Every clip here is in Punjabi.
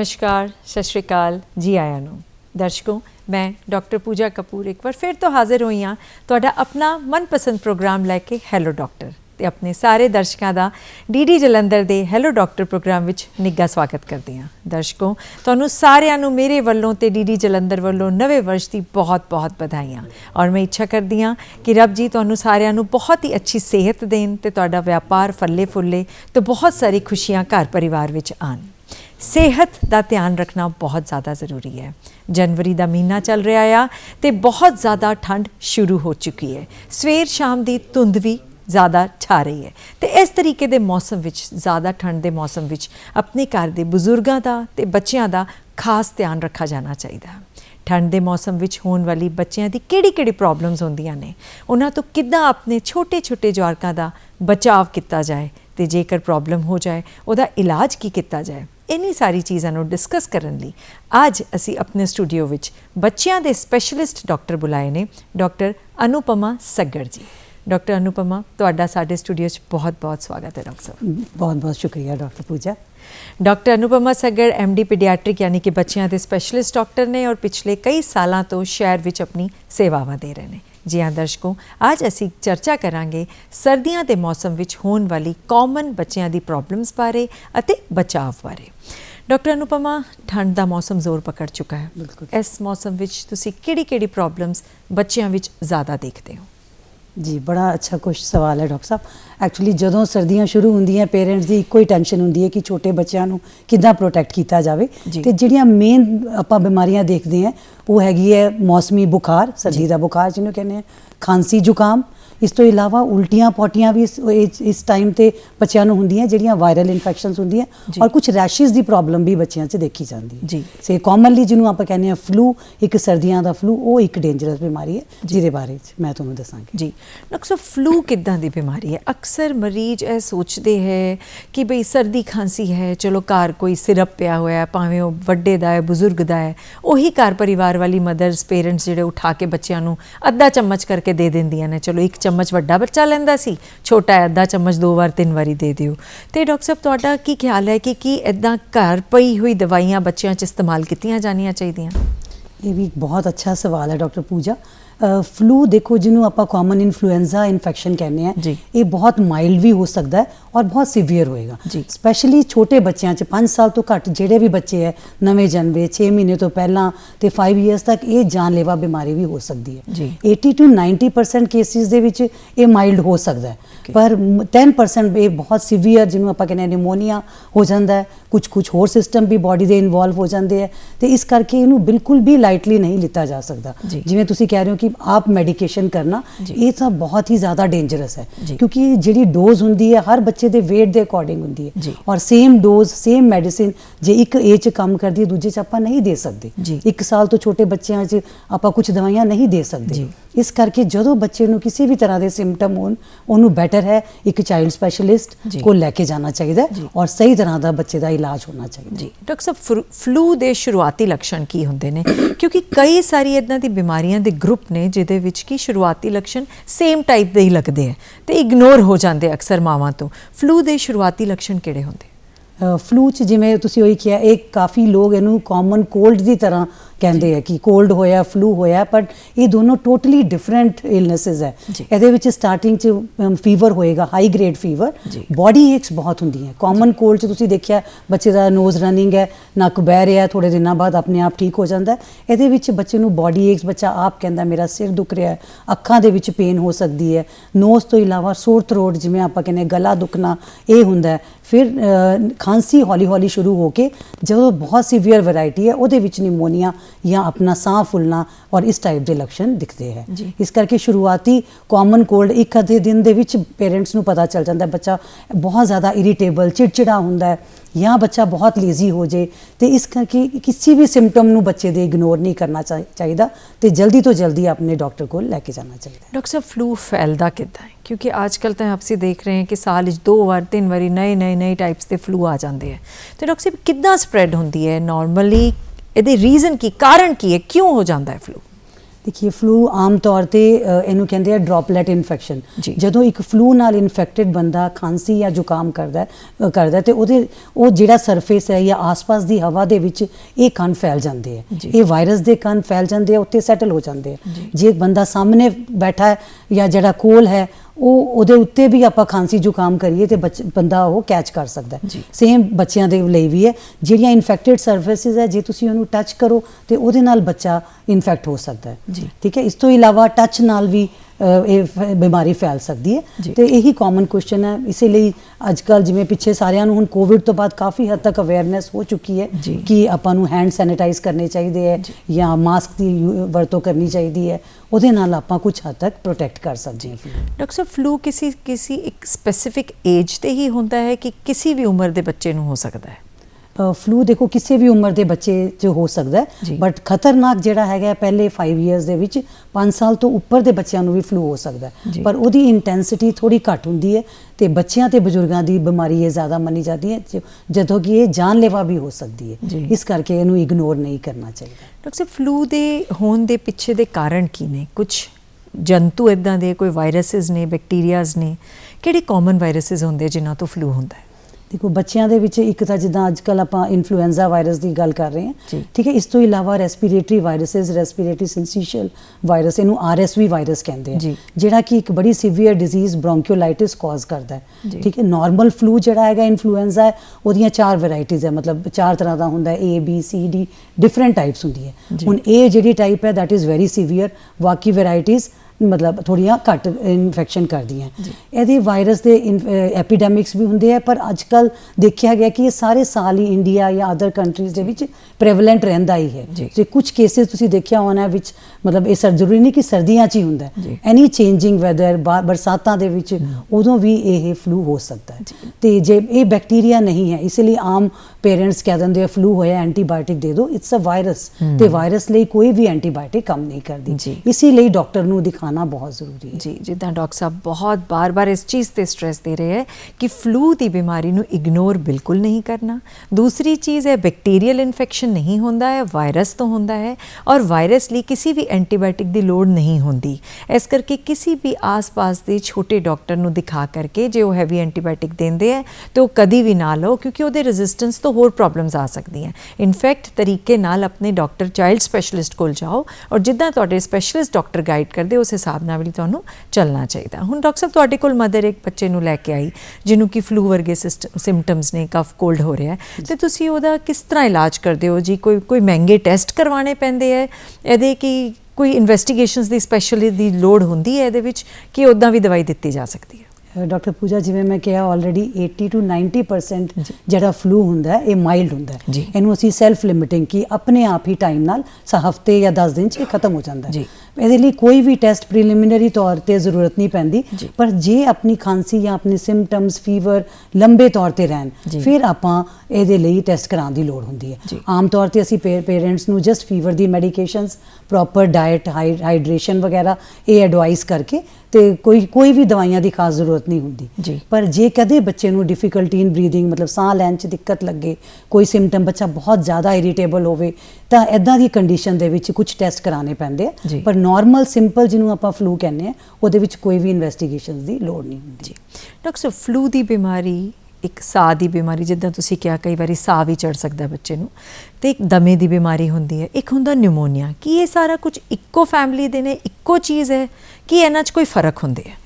ਨਮਸਕਾਰ, ਸਤਿ ਸ਼੍ਰੀ ਅਕਾਲ ਜੀ ਆਇਆਂ ਨੂੰ। ਦਰਸ਼ਕੋ, ਮੈਂ ਡਾਕਟਰ ਪੂਜਾ ਕਪੂਰ ਇੱਕ ਵਾਰ ਫਿਰ ਤੋਂ ਹਾਜ਼ਰ ਹੋਈ ਹਾਂ ਤੁਹਾਡਾ ਆਪਣਾ ਮਨਪਸੰਦ ਪ੍ਰੋਗਰਾਮ ਲੈ ਕੇ ਹੈਲੋ ਡਾਕਟਰ ਤੇ ਆਪਣੇ ਸਾਰੇ ਦਰਸ਼ਕਾਂ ਦਾ ਡੀਡੀ ਜਲੰਧਰ ਦੇ ਹੈਲੋ ਡਾਕਟਰ ਪ੍ਰੋਗਰਾਮ ਵਿੱਚ ਨਿੱਘਾ ਸਵਾਗਤ ਕਰਦੀ ਹਾਂ। ਦਰਸ਼ਕੋ, ਤੁਹਾਨੂੰ ਸਾਰਿਆਂ ਨੂੰ ਮੇਰੇ ਵੱਲੋਂ ਤੇ ਡੀਡੀ ਜਲੰਧਰ ਵੱਲੋਂ ਨਵੇਂ ਵਰਸ਼ ਦੀ ਬਹੁਤ-ਬਹੁਤ ਵਧਾਈਆਂ। ਔਰ ਮੈਂ ਇੱਛਾ ਕਰਦੀ ਹਾਂ ਕਿ ਰੱਬ ਜੀ ਤੁਹਾਨੂੰ ਸਾਰਿਆਂ ਨੂੰ ਬਹੁਤ ਹੀ ਅੱਛੀ ਸਿਹਤ ਦੇਣ ਤੇ ਤੁਹਾਡਾ ਵਪਾਰ ਫੱਲੇ ਫੁੱਲੇ ਤੇ ਬਹੁਤ ਸਾਰੀ ਖੁਸ਼ੀਆਂ ਘਰ ਪਰਿਵਾਰ ਵਿੱਚ ਆਣ। ਸਿਹਤ ਦਾ ਧਿਆਨ ਰੱਖਣਾ ਬਹੁਤ ਜ਼ਿਆਦਾ ਜ਼ਰੂਰੀ ਹੈ। ਜਨਵਰੀ ਦਾ ਮਹੀਨਾ ਚੱਲ ਰਿਹਾ ਆ ਤੇ ਬਹੁਤ ਜ਼ਿਆਦਾ ਠੰਡ ਸ਼ੁਰੂ ਹੋ ਚੁੱਕੀ ਹੈ। ਸਵੇਰ ਸ਼ਾਮ ਦੀ ਧੁੰਦ ਵੀ ਜ਼ਿਆਦਾ ਛਾ ਰਹੀ ਹੈ ਤੇ ਇਸ ਤਰੀਕੇ ਦੇ ਮੌਸਮ ਵਿੱਚ, ਜ਼ਿਆਦਾ ਠੰਡ ਦੇ ਮੌਸਮ ਵਿੱਚ ਆਪਣੇ ਘਰ ਦੇ ਬਜ਼ੁਰਗਾਂ ਦਾ ਤੇ ਬੱਚਿਆਂ ਦਾ ਖਾਸ ਧਿਆਨ ਰੱਖਿਆ ਜਾਣਾ ਚਾਹੀਦਾ ਹੈ। ਠੰਡ ਦੇ ਮੌਸਮ ਵਿੱਚ ਹੋਣ ਵਾਲੀ ਬੱਚਿਆਂ ਦੀ ਕਿਹੜੀ-ਕਿਹੜੀ ਪ੍ਰੋਬਲਮਸ ਹੁੰਦੀਆਂ ਨੇ, ਉਹਨਾਂ ਤੋਂ ਕਿੱਦਾਂ ਆਪਣੇ ਛੋਟੇ-ਛੋਟੇ ਜਵਾਕਾਂ ਦਾ ਬਚਾਅ ਕੀਤਾ ਜਾਏ ਤੇ ਜੇਕਰ ਪ੍ਰੋਬਲਮ ਹੋ ਜਾਏ, ਉਹਦਾ ਇਲਾਜ ਕੀ ਕੀਤਾ ਜਾਏ? ਇਨੀ ਸਾਰੀ ਚੀਜ਼ਾਂ ਨੂੰ ਡਿਸਕਸ ਕਰਨ ਲਈ ਅੱਜ ਅਸੀਂ ਆਪਣੇ ਸਟੂਡੀਓ ਵਿੱਚ ਬੱਚਿਆਂ ਦੇ ਸਪੈਸ਼ਲਿਸਟ ਡਾਕਟਰ ਬੁਲਾਏ ਨੇ ਡਾਕਟਰ ਅਨੁਪਮਾ ਸੱਗੜ ਜੀ। ਡਾਕਟਰ ਅਨੁਪਮਾ ਤੁਹਾਡਾ ਸਾਡੇ ਸਟੂਡੀਓ 'ਚ ਬਹੁਤ-ਬਹੁਤ ਸਵਾਗਤ ਹੈ ਡਾਕਟਰ ਸਾਹਿਬ ਬਹੁਤ ਬਹੁਤ ਸ਼ੁਕਰੀਆ doctor Pooja. Doctor Anupama Saggar MD paediatric ਯਾਨੀ ਕਿ ਬੱਚਿਆਂ ਦੇ ਸਪੈਸ਼ਲਿਸਟ ਡਾਕਟਰ ਨੇ ਔਰ ਪਿਛਲੇ ਕਈ ਸਾਲਾਂ ਤੋਂ ਸ਼ਹਿਰ ਵਿੱਚ ਆਪਣੀ ਸੇਵਾਵਾਂ ਦੇ ਰਹੇ ਨੇ। ਜੀ ਹਾਂ ਦਰਸ਼ਕੋ ਅੱਜ ਅਸੀਂ ਚਰਚਾ ਕਰਾਂਗੇ ਸਰਦੀਆਂ ਦੇ ਮੌਸਮ ਵਿੱਚ ਹੋਣ ਵਾਲੀ ਕਾਮਨ ਬੱਚਿਆਂ ਦੀ ਪ੍ਰੋਬਲਮਸ ਬਾਰੇ ਅਤੇ ਬਚਾਅ ਬਾਰੇ। ਡਾਕਟਰ ਅਨੁਪਮਾ ਠੰਡ ਦਾ ਮੌਸਮ ਜ਼ੋਰ ਪਕੜ ਚੁੱਕਾ ਹੈ। ਇਸ ਮੌਸਮ ਵਿੱਚ ਤੁਸੀਂ ਕਿਹੜੀ-ਕਿਹੜੀ ਪ੍ਰੋਬਲਮਸ ਬੱਚਿਆਂ ਵਿੱਚ ਜ਼ਿਆਦਾ ਦੇਖਦੇ ਹੋ? ਜੀ ਬੜਾ ਅੱਛਾ ਕੁਝ ਸਵਾਲ ਹੈ ਡਾਕਟਰ ਸਾਹਿਬ ਐਕਚੁਅਲੀ ਜਦੋਂ ਸਰਦੀਆਂ ਸ਼ੁਰੂ ਹੁੰਦੀਆਂ ਪੇਰੈਂਟਸ ਦੀ ਇੱਕੋ ਹੀ ਟੈਨਸ਼ਨ ਹੁੰਦੀ ਹੈ ਕਿ ਛੋਟੇ ਬੱਚਿਆਂ ਨੂੰ ਕਿੱਦਾਂ ਪ੍ਰੋਟੈਕਟ ਕੀਤਾ ਜਾਵੇ। ਤੇ ਜਿਹੜੀਆਂ ਮੇਨ ਆਪਾਂ ਬਿਮਾਰੀਆਂ ਦੇਖਦੇ ਹਾਂ ਉਹ ਹੈਗੀ ਹੈ ਮੌਸਮੀ ਬੁਖਾਰ ਸਰਦੀ ਦਾ ਬੁਖਾਰ ਜਿਹਨੂੰ ਕਹਿੰਦੇ ਆ ਖਾਂਸੀ ਜ਼ੁਕਾਮ ਇਸ ਤੋਂ ਇਲਾਵਾ ਉਲਟੀਆਂ ਪੋਟੀਆਂ ਵੀ ਇਸ- ਟਾਈਮ ਤੇ ਬੱਚਿਆਂ ਨੂੰ ਹੁੰਦੀਆਂ ਜਿਹੜੀਆਂ ਵਾਇਰਲ ਇਨਫੈਕਸ਼ਨਸ ਹੁੰਦੀਆਂ। ਔਰ ਕੁਝ ਰੈਸ਼ਿਸ ਦੀ ਪ੍ਰੋਬਲਮ ਵੀ ਬੱਚਿਆਂ 'ਚ ਦੇਖੀ ਜਾਂਦੀ ਹੈ। ਜੀ। ਸੇ ਕਾਮਨਲੀ ਜਿਹਨੂੰ ਆਪਾਂ ਕਹਿੰਦੇ ਆ ਫਲੂ ਇੱਕ ਸਰਦੀਆਂ ਦਾ ਫਲੂ ਉਹ ਇੱਕ ਡੇਂਜਰਸ ਬਿਮਾਰੀ ਹੈ ਜਿਹਦੇ ਬਾਰੇ 'ਚ ਮੈਂ ਤੁਹਾਨੂੰ ਦੱਸਾਂਗੀ। ਜੀ। ਡਾਕਟਰ ਫਲੂ ਕਿੱਦਾਂ ਦੀ ਬਿਮਾਰੀ ਹੈ? ਅਕਸਰ ਮਰੀਜ਼ ਇਹ ਸੋਚਦੇ ਹੈ ਕਿ ਭਈ ਸਰਦੀ ਖਾਂਸੀ ਹੈ ਚਲੋ ਘਰ ਕੋਈ ਸਿਰਪ ਪਿਆ ਹੋਇਆ ਹੈ ਭਾਵੇਂ ਉਹ ਵੱਡੇ ਦਾ ਹੈ ਬਜ਼ੁਰਗ ਦਾ ਹੈ ਉਹੀ ਘਰ ਪਰਿਵਾਰ ਵਾਲੀ ਮਦਰਸ ਪੇਰੈਂਟਸ ਜਿਹੜੇ ਉਠਾ ਕੇ ਬੱਚਿਆਂ ਨੂੰ ਅੱਧਾ ਚਮਚ ਕਰਕੇ ਦੇ ਦਿੰਦੀਆਂ ਨੇ ਚਲੋ ਇੱਕ ਚਮਚ ਵੱਡਾ ਬੱਚਾ ਲੈਂਦਾ ਸੀ, ਛੋਟਾ ਹੈ ਅੱਧਾ ਚਮਚ ਦੋ ਵਾਰ ਤਿੰਨ ਵਾਰੀ ਦੇ ਦਿਓ। ਤੇ ਡਾਕਟਰ ਸਾਹਿਬ, ਤੁਹਾਡਾ ਕੀ ਖਿਆਲ ਹੈ ਕਿ ਕੀ ਇਦਾਂ ਘਰ ਪਈ ਹੋਈ ਦਵਾਈਆਂ ਬੱਚਿਆਂ 'ਚ ਇਸਤੇਮਾਲ ਕੀਤੀਆਂ ਜਾਣੀਆਂ ਚਾਹੀਦੀਆਂ? ਇਹ ਵੀ ਇੱਕ ਬਹੁਤ ਅੱਛਾ ਸਵਾਲ ਹੈ ਡਾਕਟਰ ਪੂਜਾ। ਫਲੂ ਦੇਖੋ ਜਿਹਨੂੰ ਆਪਾਂ ਕਾਮਨ ਇਨਫਲੂਐਂਜ਼ਾ ਇਨਫੈਕਸ਼ਨ ਕਹਿੰਦੇ ਆ। ਇਹ ਬਹੁਤ ਮਾਈਲਡ ਵੀ ਹੋ ਸਕਦਾ ਹੈ ਔਰ ਬਹੁਤ ਸੀਵੀਅਰ ਹੋਏਗਾ। ਸਪੈਸ਼ਲੀ ਛੋਟੇ ਬੱਚਿਆਂ 'ਚ 5 ਸਾਲ ਤੋਂ ਘੱਟ ਜਿਹੜੇ ਵੀ ਬੱਚੇ ਹੈ ਨਵੇਂ ਜਨਮੇ 6 ਮਹੀਨੇ ਤੋਂ ਪਹਿਲਾਂ ਤੇ 5 ਇਅਰਸ ਤੱਕ ਇਹ ਜਾਨਲੇਵਾ ਬਿਮਾਰੀ ਵੀ ਹੋ ਸਕਦੀ ਹੈ ਜੀ। 80 to 90% ਕੇਸਿਸ ਦੇ ਵਿੱਚ ਇਹ ਮਾਈਲਡ ਹੋ ਸਕਦਾ ਹੈ. ਪਰ ਮ- 10% ਇਹ ਬਹੁਤ ਸੀਵੀਅਰ ਜਿਹਨੂੰ ਆਪਾਂ ਕਹਿੰਦੇ ਨਿਮੋਨੀਆ ਹੋ ਜਾਂਦਾ ਹੈ ਕੁਝ ਕੁਝ ਹੋਰ ਸਿਸਟਮ ਵੀ ਬਾਡੀ ਦੇ ਇਨਵੋਲਵ ਹੋ ਜਾਂਦੇ ਹੈ ਤੇ ਇਸ ਕਰਕੇ ਇਹਨੂੰ ਬਿਲਕੁਲ ਵੀ ਲਾਈਟਲੀ ਨਹੀਂ ਲਿੱਤਾ ਜਾ ਸਕਦਾ। ਜਿਵੇਂ ਤੁਸੀਂ ਕਹਿ ਰਹੇ ਹੋ ਕਿ ਆਪ ਮੈਡੀਕੇਸ਼ਨ ਕਰਨਾ। ਇਹ ਤਾਂ ਬਹੁਤ ਹੀ ਜ਼ਿਆਦਾ ਡੇਂਜਰਸ ਹੈ। ਕਿਉਂਕਿ ਜਿਹੜੀ ਡੋਜ਼ ਹੁੰਦੀ ਹੈ ਹਰ ਬੱਚੇ ਦੇ weight ਦੇ ਅਕੋਰਡਿੰਗ ਹੁੰਦੀ ਹੈ। ਔਰ ਸੇਮ ਡੋਜ਼ ਸੇਮ ਮੈਡੀਸਿਨ ਜੇ ਇੱਕ ਏਜ 'ਚ ਕੰਮ ਕਰਦੀ ਹੈ ਦੂਜੇ 'ਚ ਆਪਾਂ ਨਹੀਂ ਦੇ ਸਕਦੇ। ਇੱਕ ਸਾਲ ਤੋਂ ਛੋਟੇ ਬੱਚਿਆਂ 'ਚ ਆਪਾਂ ਕੁਝ ਦਵਾਈਆਂ ਨਹੀਂ ਦੇ ਸਕਦੇ। ਇਸ ਕਰਕੇ ਜਦੋਂ ਬੱਚੇ ਨੂੰ ਕਿਸੇ ਵੀ ਤਰ੍ਹਾਂ ਦੇ ਸਿੰਪਟਮ ਹੋਣ ਉਹਨੂੰ ਬੈਟਰ ਹੈ ਇੱਕ ਚਾਈਲਡ ਸਪੈਸ਼ਲਿਸਟ। ਕੋਲ ਲੈ ਕੇ ਜਾਣਾ ਚਾਹੀਦਾ ਔਰ ਸਹੀ ਤਰ੍ਹਾਂ ਦਾ ਬੱਚੇ ਦਾ ਇਲਾਜ ਹੋਣਾ ਚਾਹੀਦਾ ਜੀ ਡਾਕਟਰ ਸਾਹਿਬ ਫਲੂ ਦੇ ਸ਼ੁਰੂਆਤੀ ਲੱਛਣ ਕੀ ਹੁੰਦੇ ਨੇ ਕਿਉਂਕਿ ਕਈ ਸਾਰੀ ਇਦਾਂ ਦੀ ਬਿਮਾਰੀਆਂ ਦੇ ਗਰੁੱਪ ਨੇ ਜਿਹਦੇ ਵਿੱਚ ਕੀ ਸ਼ੁਰੂਆਤੀ ਲੱਛਣ ਸੇਮ ਟਾਈਪ ਦੇ ਹੀ ਲੱਗਦੇ ਆ ਤੇ ਇਗਨੋਰ ਹੋ ਜਾਂਦੇ ਅਕਸਰ ਮਾਵਾਂ ਤੋਂ। ਫਲੂ ਦੇ ਸ਼ੁਰੂਆਤੀ ਲੱਛਣ ਕਿਹੜੇ ਹੁੰਦੇ? ਫਲੂ ਚ ਜਿਵੇਂ ਤੁਸੀਂ ਉਹੀ ਕਿਹਾ, ਇਹ ਕਾਫੀ ਲੋਕ ਇਹਨੂੰ ਕਾਮਨ ਕੋਲਡ ਦੀ ਤਰ੍ਹਾਂ ਕਹਿੰਦੇ ਆ ਕਿ ਕੋਲਡ ਹੋਇਆ ਫਲੂ ਹੋਇਆ ਪਰ ਇਹ ਦੋਨੋਂ ਟੋਟਲੀ ਡਿਫਰੈਂਟ ਇਲਨੈਸਸ ਹੈ। ਇਹਦੇ ਵਿੱਚ ਸਟਾਰਟਿੰਗ ਚ ਫੀਵਰ ਹੋਏਗਾ high grade fever. Body aches ਬਹੁਤ ਹੁੰਦੀਆਂ ਕਾਮਨ ਕੋਲਡ ਚ ਤੁਸੀਂ ਦੇਖਿਆ ਬੱਚੇ ਦਾ ਨੋਜ਼ ਰਨਿੰਗ ਹੈ ਨੱਕ ਬਹਿ ਰਿਹਾ ਥੋੜੇ ਦਿਨਾਂ ਬਾਅਦ ਆਪਣੇ ਆਪ ਠੀਕ ਹੋ ਜਾਂਦਾ ਹੈ। ਇਹਦੇ ਵਿੱਚ ਬੱਚੇ ਨੂੰ ਬਾਡੀ ਏਕਸ ਬੱਚਾ ਆਪ ਕਹਿੰਦਾ ਮੇਰਾ ਸਿਰ ਦੁਖ ਰਿਹਾ ਹੈ ਅੱਖਾਂ ਦੇ ਵਿੱਚ ਪੇਨ ਹੋ ਸਕਦੀ ਹੈ। ਨੋਜ਼ ਤੋਂ ਇਲਾਵਾ ਸੋਰ ਥਰੋਟ ਜਿਵੇਂ ਆਪਾਂ ਕਹਿੰਦੇ ਹਾਂ, ਗਲਾ ਦੁਖਣਾ ਇਹ ਹੁੰਦਾ ਹੈ। ਫਿਰ ਖਾਂਸੀ ਹੌਲੀ ਹੌਲੀ ਸ਼ੁਰੂ ਹੋ ਕੇ ਜਦੋਂ ਬਹੁਤ ਸੀਵੀਅਰ ਵੈਰਾਈਟੀ ਹੈ ਉਹਦੇ ਵਿੱਚ ਨਿਮੋਨੀਆ ਜਾਂ ਆਪਣਾ ਸਾਹ ਫੁੱਲਣਾ ਔਰ ਇਸ ਟਾਈਪ ਦੇ ਲੱਛਣ ਦਿਖਦੇ ਹੈ। ਇਸ ਕਰਕੇ ਸ਼ੁਰੂਆਤੀ ਕਾਮਨ ਕੋਲਡ ਇੱਕ ਅੱਧੇ ਦਿਨ ਦੇ ਵਿੱਚ ਪੇਰੈਂਟਸ ਨੂੰ ਪਤਾ ਚੱਲ ਜਾਂਦਾ ਬੱਚਾ ਬਹੁਤ ਜ਼ਿਆਦਾ ਇਰੀਟੇਬਲ ਚਿੜਚਿੜਾ ਹੁੰਦਾ ਹੈ ਜਾਂ ਬੱਚਾ ਬਹੁਤ ਲੇਜ਼ੀ ਹੋ ਜੇ ਤੇ ਇਸ ਕਰਕੇ ਕਿਸੇ ਵੀ ਸਿੰਪਟਮ ਨੂੰ ਬੱਚੇ ਦੇ ਇਗਨੋਰ ਨਹੀਂ ਕਰਨਾ ਚਾਹੀ- ਚਾਹੀਦਾ ਤੇ ਜਲਦੀ ਤੋਂ ਜਲਦੀ ਆਪਣੇ ਡਾਕਟਰ ਕੋਲ ਲੈ ਕੇ ਜਾਣਾ ਚਾਹੀਦਾ ਡਾਕਟਰ ਸਾਹਿਬ ਫਲੂ ਫੈਲਦਾ ਕਿੱਦਾਂ ਹੈ? ਕਿਉਂਕਿ ਅੱਜਕੱਲ ਤਾਂ ਆਪਸੇ ਦੇਖ ਰਹੇ ਹਾਂ ਕਿ ਸਾਲ ਵਿੱਚ ਦੋ ਵਾਰ ਤਿੰਨ ਵਾਰੀ ਨਏ ਨਏ ਨਏ ਟਾਈਪਸ ਦੇ ਫਲੂ ਆ ਜਾਂਦੇ ਹੈ। ਤੇ ਡਾਕਟਰ ਸਾਹਿਬ ਕਿੱਦਾਂ ਸਪਰੈਡ ਹੁੰਦੀ ਹੈ? ਨਾਰਮਲੀ ਇਹਦੇ ਰੀਜ਼ਨ ਕੀ ਕਾਰਨ ਕੀ ਹੈ? ਕਿਉਂ ਹੋ ਜਾਂਦਾ ਹੈ ਫਲੂ ਦੇਖੀਏ ਫਲੂ ਆਮ ਤੌਰ ਤੇ ਇਹਨੂੰ ਕਹਿੰਦੇ ਆ ਡ੍ਰੌਪਲੇਟ ਇਨਫੈਕਸ਼ਨ। ਜਦੋਂ ਇੱਕ ਫਲੂ ਨਾਲ ਇਨਫੈਕਟਡ ਬੰਦਾ ਖਾਂਸੀ ਜਾਂ ਜ਼ੁਕਾਮ ਕਰਦਾ ਕਰਦਾ ਤੇ ਉਹਦੇ ਉਹ ਜਿਹੜਾ ਸਰਫੇਸ ਹੈ ਜਾਂ ਆਸ-ਪਾਸ ਦੀ ਹਵਾ ਦੇ ਵਿੱਚ ਇਹ ਕਣ ਫੈਲ ਜਾਂਦੇ ਆ। ਇਹ ਵਾਇਰਸ ਦੇ ਕਣ ਫੈਲ ਜਾਂਦੇ ਆ ਉੱਤੇ ਸੈਟਲ ਹੋ ਜਾਂਦੇ ਆ ਜੇ। ਇੱਕ ਬੰਦਾ ਸਾਹਮਣੇ ਬੈਠਾ ਹੈ ਜਾਂ ਜਿਹੜਾ ਕੋਲ ਹੈ ਉਹ ਉਹਦੇ ਉੱਤੇ ਵੀ ਆਪਾਂ ਖਾਂਸੀ ਜ਼ੁਕਾਮ ਕਰੀਏ ਤੇ ਬੱਚ- ਬੰਦਾ ਉਹ ਕੈਚ ਕਰ ਸਕਦਾ। ਸੇਮ ਬੱਚਿਆਂ ਦੇ ਲਈ ਵੀ ਹੈ ਜਿਹੜੀਆਂ ਇਨਫੈਕਟਡ ਸਰਫੇਸਿਸ ਹੈ ਜੇ ਤੁਸੀਂ ਉਹਨੂੰ ਟੱਚ ਕਰੋ ਤੇ ਉਹਦੇ ਨਾਲ ਬੱਚਾ ਇਨਫੈਕਟ ਹੋ ਸਕਦਾ ਹੈ। ਠੀਕ ਹੈ ਇਸ ਤੋਂ ਇਲਾਵਾ ਟੱਚ ਨਾਲ ਵੀ ਇਹ ਬਿਮਾਰੀ ਫੈਲ ਸਕਦੀ ਹੈ। ਤੇ ਇਹੀ ਕਾਮਨ ਕੁਐਸਚਨ ਹੈ। ਇਸੇ ਲਈ ਅੱਜ ਕੱਲ ਜਿਵੇਂ ਪਿੱਛੇ ਸਾਰਿਆਂ ਨੂੰ ਹੁਣ ਕੋਵਿਡ ਤੋਂ ਬਾਅਦ ਕਾਫੀ ਹੱਦ ਤੱਕ ਅਵੇਅਰਨੈਸ ਹੋ ਚੁੱਕੀ ਹੈ। ਕਿ ਆਪਾਂ ਨੂੰ ਹੈਂਡ ਸੈਨੀਟਾਈਜ਼ ਕਰਨੇ ਚਾਹੀਦੇ ਹੈ ਜਾਂ। ਮਾਸਕ ਦੀ ਵਰਤੋਂ ਕਰਨੀ ਚਾਹੀਦੀ ਹੈ। ਉਹਦੇ ਨਾਲ ਆਪਾਂ ਕੁਝ ਹੱਦ ਤੱਕ ਪ੍ਰੋਟੈਕਟ ਕਰ ਸਕਦੇ ਹਾਂ। ਡਾਕਟਰ ਸਾਹਿਬ ਫਲੂ ਕਿਸੇ ਕਿਸੇ ਇੱਕ ਸਪੈਸਿਫਿਕ ਏਜ ਤੇ ਹੀ ਹੁੰਦਾ ਹੈ ਕਿ ਕਿਸੇ ਵੀ ਉਮਰ ਦੇ ਬੱਚੇ ਨੂੰ ਹੋ ਸਕਦਾ ਹੈ? ਫਲੂ ਦੇਖੋ ਕਿਸੇ ਵੀ ਉਮਰ ਦੇ ਬੱਚੇ 'ਚ ਹੋ ਸਕਦਾ ਬਟ ਖਤਰਨਾਕ ਜਿਹੜਾ ਹੈਗਾ ਪਹਿਲੇ 5 ਇਅਰਸ ਦੇ ਵਿੱਚ 5 ਸਾਲ ਤੋਂ ਉੱਪਰ ਦੇ ਬੱਚਿਆਂ ਨੂੰ ਵੀ ਫਲੂ ਹੋ ਸਕਦਾ। ਪਰ ਉਹਦੀ ਇੰਟੈਂਸਿਟੀ ਥੋੜੀ ਘੱਟ ਹੁੰਦੀ ਹੈ ਤੇ ਬੱਚਿਆਂ ਤੇ ਬਜ਼ੁਰਗਾਂ ਦੀ ਬਿਮਾਰੀ ਇਹ ਜ਼ਿਆਦਾ ਮੰਨੀ ਜਾਂਦੀ ਹੈ ਜਦੋਂ ਕਿ ਇਹ ਜਾਨਲੇਵਾ ਵੀ ਹੋ ਸਕਦੀ। ਹੈ। ਇਸ ਕਰਕੇ ਇਹਨੂੰ ਇਗਨੋਰ ਨਹੀਂ ਕਰਨਾ ਚਾਹੀਦਾ। ਡਾਕਟਰ ਸਾਹਿਬ ਫਲੂ ਦੇ ਹੋਣ ਦੇ ਪਿੱਛੇ ਦੇ ਕਾਰਨ ਕੀ ਨੇ? ਕੁਝ ਜੰਤੂ ਇਦਾਂ ਦੇ ਕੋਈ ਵਾਇਰਸਸ ਨੇ ਬੈਕਟੀਰੀਆਜ਼ ਨੇ ਕਿਹੜੇ ਕਾਮਨ ਵਾਇਰਸਸ ਹੁੰਦੇ ਜਿਨ੍ਹਾਂ ਤੋਂ ਫਲੂ ਹੁੰਦਾ ਹੈ? ਦੇਖੋ ਬੱਚਿਆਂ ਦੇ ਵਿੱਚ ਇੱਕ ਤਾਂ ਜਿੱਦਾਂ ਅੱਜ ਕੱਲ ਆਪਾਂ ਇਨਫਲੂਐਂਜ਼ਾ ਵਾਇਰਸ ਦੀ ਗੱਲ ਕਰ ਰਹੇ। ਹਾਂ ਠੀਕ ਹੈ ਇਸ ਤੋਂ ਇਲਾਵਾ respiratory viruses respiratory syncytial virus ਇਹਨੂੰ ਆਰਐਸਵੀ ਵਾਇਰਸ ਕਹਿੰਦੇ ਆ। ਜਿਹੜਾ ਕਿ ਇੱਕ ਬੜੀ ਸੀਵੀਅਰ ਡਿਜ਼ੀਜ਼ ਬ੍ਰੌਂਕੀਓਲਾਈਟਿਸ ਕਾਜ਼ ਕਰਦਾ ਹੈ। ਠੀਕ ਹੈ ਨਾਰਮਲ ਫਲੂ ਜਿਹੜਾ ਹੈਗਾ ਇਨਫਲੂਐਂਜ਼ਾ ਹੈ ਉਹਦੀਆਂ ਚਾਰ ਵੈਰਾਈਟੀਆਂ ਹੈ ਮਤਲਬ ਚਾਰ ਤਰ੍ਹਾਂ ਦਾ ਹੁੰਦਾ ਹੈ A B C D different types ਹੁੰਦੀਆਂ ਜੀ। ਹੁਣ ਇਹ ਜਿਹੜੀ ਟਾਈਪ ਹੈ that is ਵੈਰੀ ਸੀਵੀਅਰ ਬਾਕੀ ਵੈਰਾਈਟੀਆਂ ਮਤਲਬ ਥੋੜੀਆਂ ਘੱਟ ਇਨਫੈਕਸ਼ਨ ਕਰਦੀਆਂ। ਇਹਦੇ ਵਾਇਰਸ ਦੇ ਐਪੀਡੈਮਿਕਸ ਵੀ ਹੁੰਦੇ ਆ ਪਰ ਅੱਜ ਕੱਲ ਦੇਖਿਆ ਗਿਆ ਕਿ ਇਹ ਸਾਰੇ ਸਾਲ ਹੀ ਇੰਡੀਆ ਜਾਂ ਅਦਰ ਕੰਟਰੀਜ਼ ਦੇ ਵਿੱਚ ਪ੍ਰੈਵਲੈਂਟ ਰਹਿੰਦਾ ਹੀ ਹੈ। ਜੀ। ਕੁਝ ਕੇਸਿਸ ਤੁਸੀਂ ਦੇਖਿਆ ਹੋਣਾ ਵਿੱਚ ਮਤਲਬ ਇਹ ਸਰ ਜ਼ਰੂਰੀ ਨਹੀਂ ਕਿ ਸਰਦੀਆਂ 'ਚ ਹੀ ਹੁੰਦਾ। ਐਨੀ ਚੇਂਜਿੰਗ ਵੈਦਰ ਬਰਸਾਤਾਂ ਦੇ ਵਿੱਚ ਉਦੋਂ ਵੀ ਇਹ ਫਲੂ ਹੋ ਸਕਦਾ ਹੈ। ਤੇ ਜੇ ਇਹ ਬੈਕਟੀਰੀਆ ਨਹੀਂ ਹੈ ਇਸ ਲਈ ਆਮ ਪੇਰੈਂਟਸ ਕਹਿ ਦਿੰਦੇ ਆ ਫਲੂ ਹੋਇਆ ਐਂਟੀਬਾਇਓਟਿਕ ਦੇ ਦਿਓ। ਇਟਸ ਅ ਵਾਇਰਸ ਤੇ ਵਾਇਰਸ ਲਈ ਕੋਈ ਵੀ ਐਂਟੀਬਾਇਓਟਿਕ ਕੰਮ ਨਹੀਂ ਕਰਦੀ। ਇਸੇ ਲਈ ਡਾਕਟਰ ਨੂੰ ਦਿਖਾਣਾ ਬਹੁਤ ਜ਼ਰੂਰੀ ਹੈ ਜੀ ਜਿੱਦਾਂ ਡਾਕਟਰ ਸਾਹਿਬ ਬਹੁਤ ਬਾਰ-ਬਾਰ ਇਸ ਚੀਜ਼ ਤੇ ਸਟ੍ਰੈਸ ਦੇ ਰਹੇ ਹੈ ਕਿ ਫਲੂ ਦੀ ਬਿਮਾਰੀ ਨੂੰ ਇਗਨੋਰ ਬਿਲਕੁਲ ਨਹੀਂ ਕਰਨਾ ਦੂਸਰੀ ਚੀਜ਼ ਹੈ ਬੈਕਟੀਰੀਅਲ ਇਨਫੈਕਸ਼ਨ ਨਹੀਂ ਹੁੰਦਾ ਹੈ ਵਾਇਰਸ ਤੋਂ ਹੁੰਦਾ ਹੈ ਔਰ ਵਾਇਰਸ ਲਈ ਕਿਸੇ ਵੀ ਐਂਟੀਬਾਇਓਟਿਕ ਦੀ ਲੋੜ ਨਹੀਂ ਹੁੰਦੀ ਇਸ ਕਰਕੇ ਕਿਸੇ ਵੀ ਆਸ-ਪਾਸ ਦੇ ਛੋਟੇ ਡਾਕਟਰ ਨੂੰ ਦਿਖਾ ਕਰਕੇ ਜੇ ਉਹ ਹੈਵੀ ਐਂਟੀਬਾਇਓਟਿਕ ਦਿੰਦੇ ਹੈ ਤੇ ਉਹ ਕਦੀ ਵੀ ਨਾ ਲਓ ਕਿਉਂਕਿ ਉਹਦੇ ਰੈਜ਼ਿਸਟੈਂਸ ਤੋਂ ਹੋਰ ਪ੍ਰੋਬਲਮਸ ਆ ਸਕਦੀਆਂ ਇਨਫੈਕਟ ਤਰੀਕੇ ਨਾਲ ਆਪਣੇ ਡਾਕਟਰ ਚਾਈਲਡ ਸਪੈਸ਼ਲਿਸਟ ਕੋਲ ਜਾਓ ਔਰ ਜਿੱਦਾਂ ਤੁਹਾਡੇ ਸਪੈਸ਼ਲਿਸਟ ਡਾਕਟਰ ਗਾਈਡ ਕਰਦੇ ਉਸ ਹਿਸਾਬ ਨਾਲ ਵੀ ਤੁਹਾਨੂੰ ਚੱਲਣਾ ਚਾਹੀਦਾ। ਹੁਣ ਡਾਕਟਰ ਸਾਹਿਬ ਤੁਹਾਡੇ ਕੋਲ ਮਦਰ ਇੱਕ ਬੱਚੇ ਨੂੰ ਲੈ ਕੇ ਆਈ ਜਿਹਨੂੰ ਕਿ ਫਲੂ ਵਰਗੇ ਸਿੰਪਟਮਸ ਨੇ ਕਫ ਕੋਲਡ ਹੋ ਰਿਹਾ ਹੈ। ਤੇ ਤੁਸੀਂ ਉਹਦਾ ਕਿਸ ਤਰ੍ਹਾਂ ਇਲਾਜ ਕਰਦੇ ਹੋ? ਜੀ ਕੋਈ ਕੋਈ ਮਹਿੰਗੇ ਟੈਸਟ ਕਰਵਾਉਣੇ ਪੈਂਦੇ ਹੈ? ਇਹਦੇ ਕੀ ਕੋਈ ਇਨਵੈਸਟੀਗੇਸ਼ਨਸ ਦੀ ਸਪੈਸ਼ਲਿਸਟ ਦੀ ਲੋੜ ਹੁੰਦੀ ਹੈ ਇਹਦੇ ਵਿੱਚ ਕਿ ਉਦਾਂ ਵੀ ਦਵਾਈ ਦਿੱਤੀ ਜਾ ਸਕਦੀ ਹੈ? ਡਾਕਟਰ ਪੂਜਾ ਜਿਵੇਂ ਮੈਂ ਕਿਹਾ ਆਲਰੇਡੀ 80 ਟੂ 90% ਜੀ। ਜਿਹੜਾ ਫਲੂ ਹੁੰਦਾ ਹੈ ਇਹ ਮਾਈਲਡ ਹੁੰਦਾ ਹੈ। ਇਹਨੂੰ ਅਸੀਂ ਸੈਲਫ ਲਿਮਿਟਿੰਗ ਕੀ ਆਪਣੇ ਆਪ ਹੀ ਟਾਈਮ ਨਾਲ ਹਫ਼ਤੇ ਜਾਂ 10 ਦਿਨ ਚ ਇਹ ਖਤਮ ਹੋ ਜਾਂਦਾ। ਹੈ ਇਹਦੇ ਲਈ ਕੋਈ ਵੀ ਟੈਸਟ ਪ੍ਰੀਲਿਮਿਨਰੀ ਤੌਰ ਤੇ ਜ਼ਰੂਰਤ ਨਹੀਂ ਪੈਂਦੀ। ਪਰ ਜੇ ਆਪਣੀ ਖਾਂਸੀ ਜਾਂ ਆਪਣੇ ਸਿੰਪਟਮਸ ਫੀਵਰ ਲੰਬੇ ਤੌਰ ਤੇ ਰਹਿਣ। ਫਿਰ ਆਪਾਂ ਇਹਦੇ ਲਈ ਟੈਸਟ ਕਰਾਉਣ ਦੀ ਲੋੜ ਹੁੰਦੀ ਹੈ। ਆਮ ਤੌਰ ਤੇ ਅਸੀਂ ਪੇਰੈਂਟਸ ਨੂੰ ਜਸਟ ਫੀਵਰ ਦੀ ਮੈਡੀਕੇਸ਼ਨਸ ਪ੍ਰੋਪਰ ਡਾਈਟ ਹਾਈਡਰੇਸ਼ਨ ਵਗੈਰਾ ਇਹ ਐਡਵਾਈਸ ਕਰਕੇ ਤੇ ਕੋਈ ਕੋਈ ਵੀ ਦਵਾਈਆਂ ਦੀ ਖਾਸ ਜ਼ਰੂਰਤ ਨਹੀਂ ਹੁੰਦੀ। ਪਰ ਜੇ ਕਦੇ ਬੱਚੇ ਨੂੰ ਡਿਫਿਕਲਟੀ ਇਨ ਬਰੀਥਿੰਗ ਮਤਲਬ ਸਾਹ ਲੈਣ 'ਚ ਦਿੱਕਤ ਲੱਗੇ ਕੋਈ ਸਿੰਪਟਮ ਬੱਚਾ ਬਹੁਤ ਜ਼ਿਆਦਾ ਇਰੀਟੇਬਲ ਹੋਵੇ ਤਾਂ ਐਦਾਂ ਦੀ ਕੰਡੀਸ਼ਨ ਦੇ ਵਿੱਚ ਕੁਝ ਟੈਸਟ ਕਰਾਣੇ ਪੈਂਦੇ। ਆ ਪਰ ਨਾਰਮਲ ਸਿੰਪਲ ਜਿਹਨੂੰ ਆਪਾਂ ਫਲੂ ਕਹਿੰਦੇ ਆ ਉਹਦੇ ਵਿੱਚ ਕੋਈ ਵੀ ਇਨਵੈਸਟੀਗੇਸ਼ਨਸ ਦੀ ਲੋੜ ਨਹੀਂ ਹੁੰਦੀ ਜੀ ਡਾਕਟਰ ਫਲੂ ਦੀ ਬਿਮਾਰੀ ਇੱਕ ਸਾਹ ਦੀ ਬਿਮਾਰੀ, ਜਿੱਦਾਂ ਤੁਸੀਂ ਕਿਹਾ ਕਈ ਵਾਰੀ ਸਾਹ ਵੀ ਚੜ ਸਕਦਾ ਬੱਚੇ ਨੂੰ, ਤੇ ਇੱਕ ਦਮੇ ਦੀ ਬਿਮਾਰੀ ਹੁੰਦੀ ਹੈ, ਇੱਕ ਹੁੰਦਾ ਨਿਊਮੋਨੀਆ। ਕੀ ਇਹ ਸਾਰਾ ਕੁਝ ਇੱਕੋ ਫੈਮਿਲੀ ਦੇ ਨੇ, ਇੱਕੋ ਚੀਜ਼ ਹੈ, ਕਿ ਇਹਨਾਂ 'ਚ ਕੋਈ ਫ਼ਰਕ ਹੁੰਦੇ ਹੈ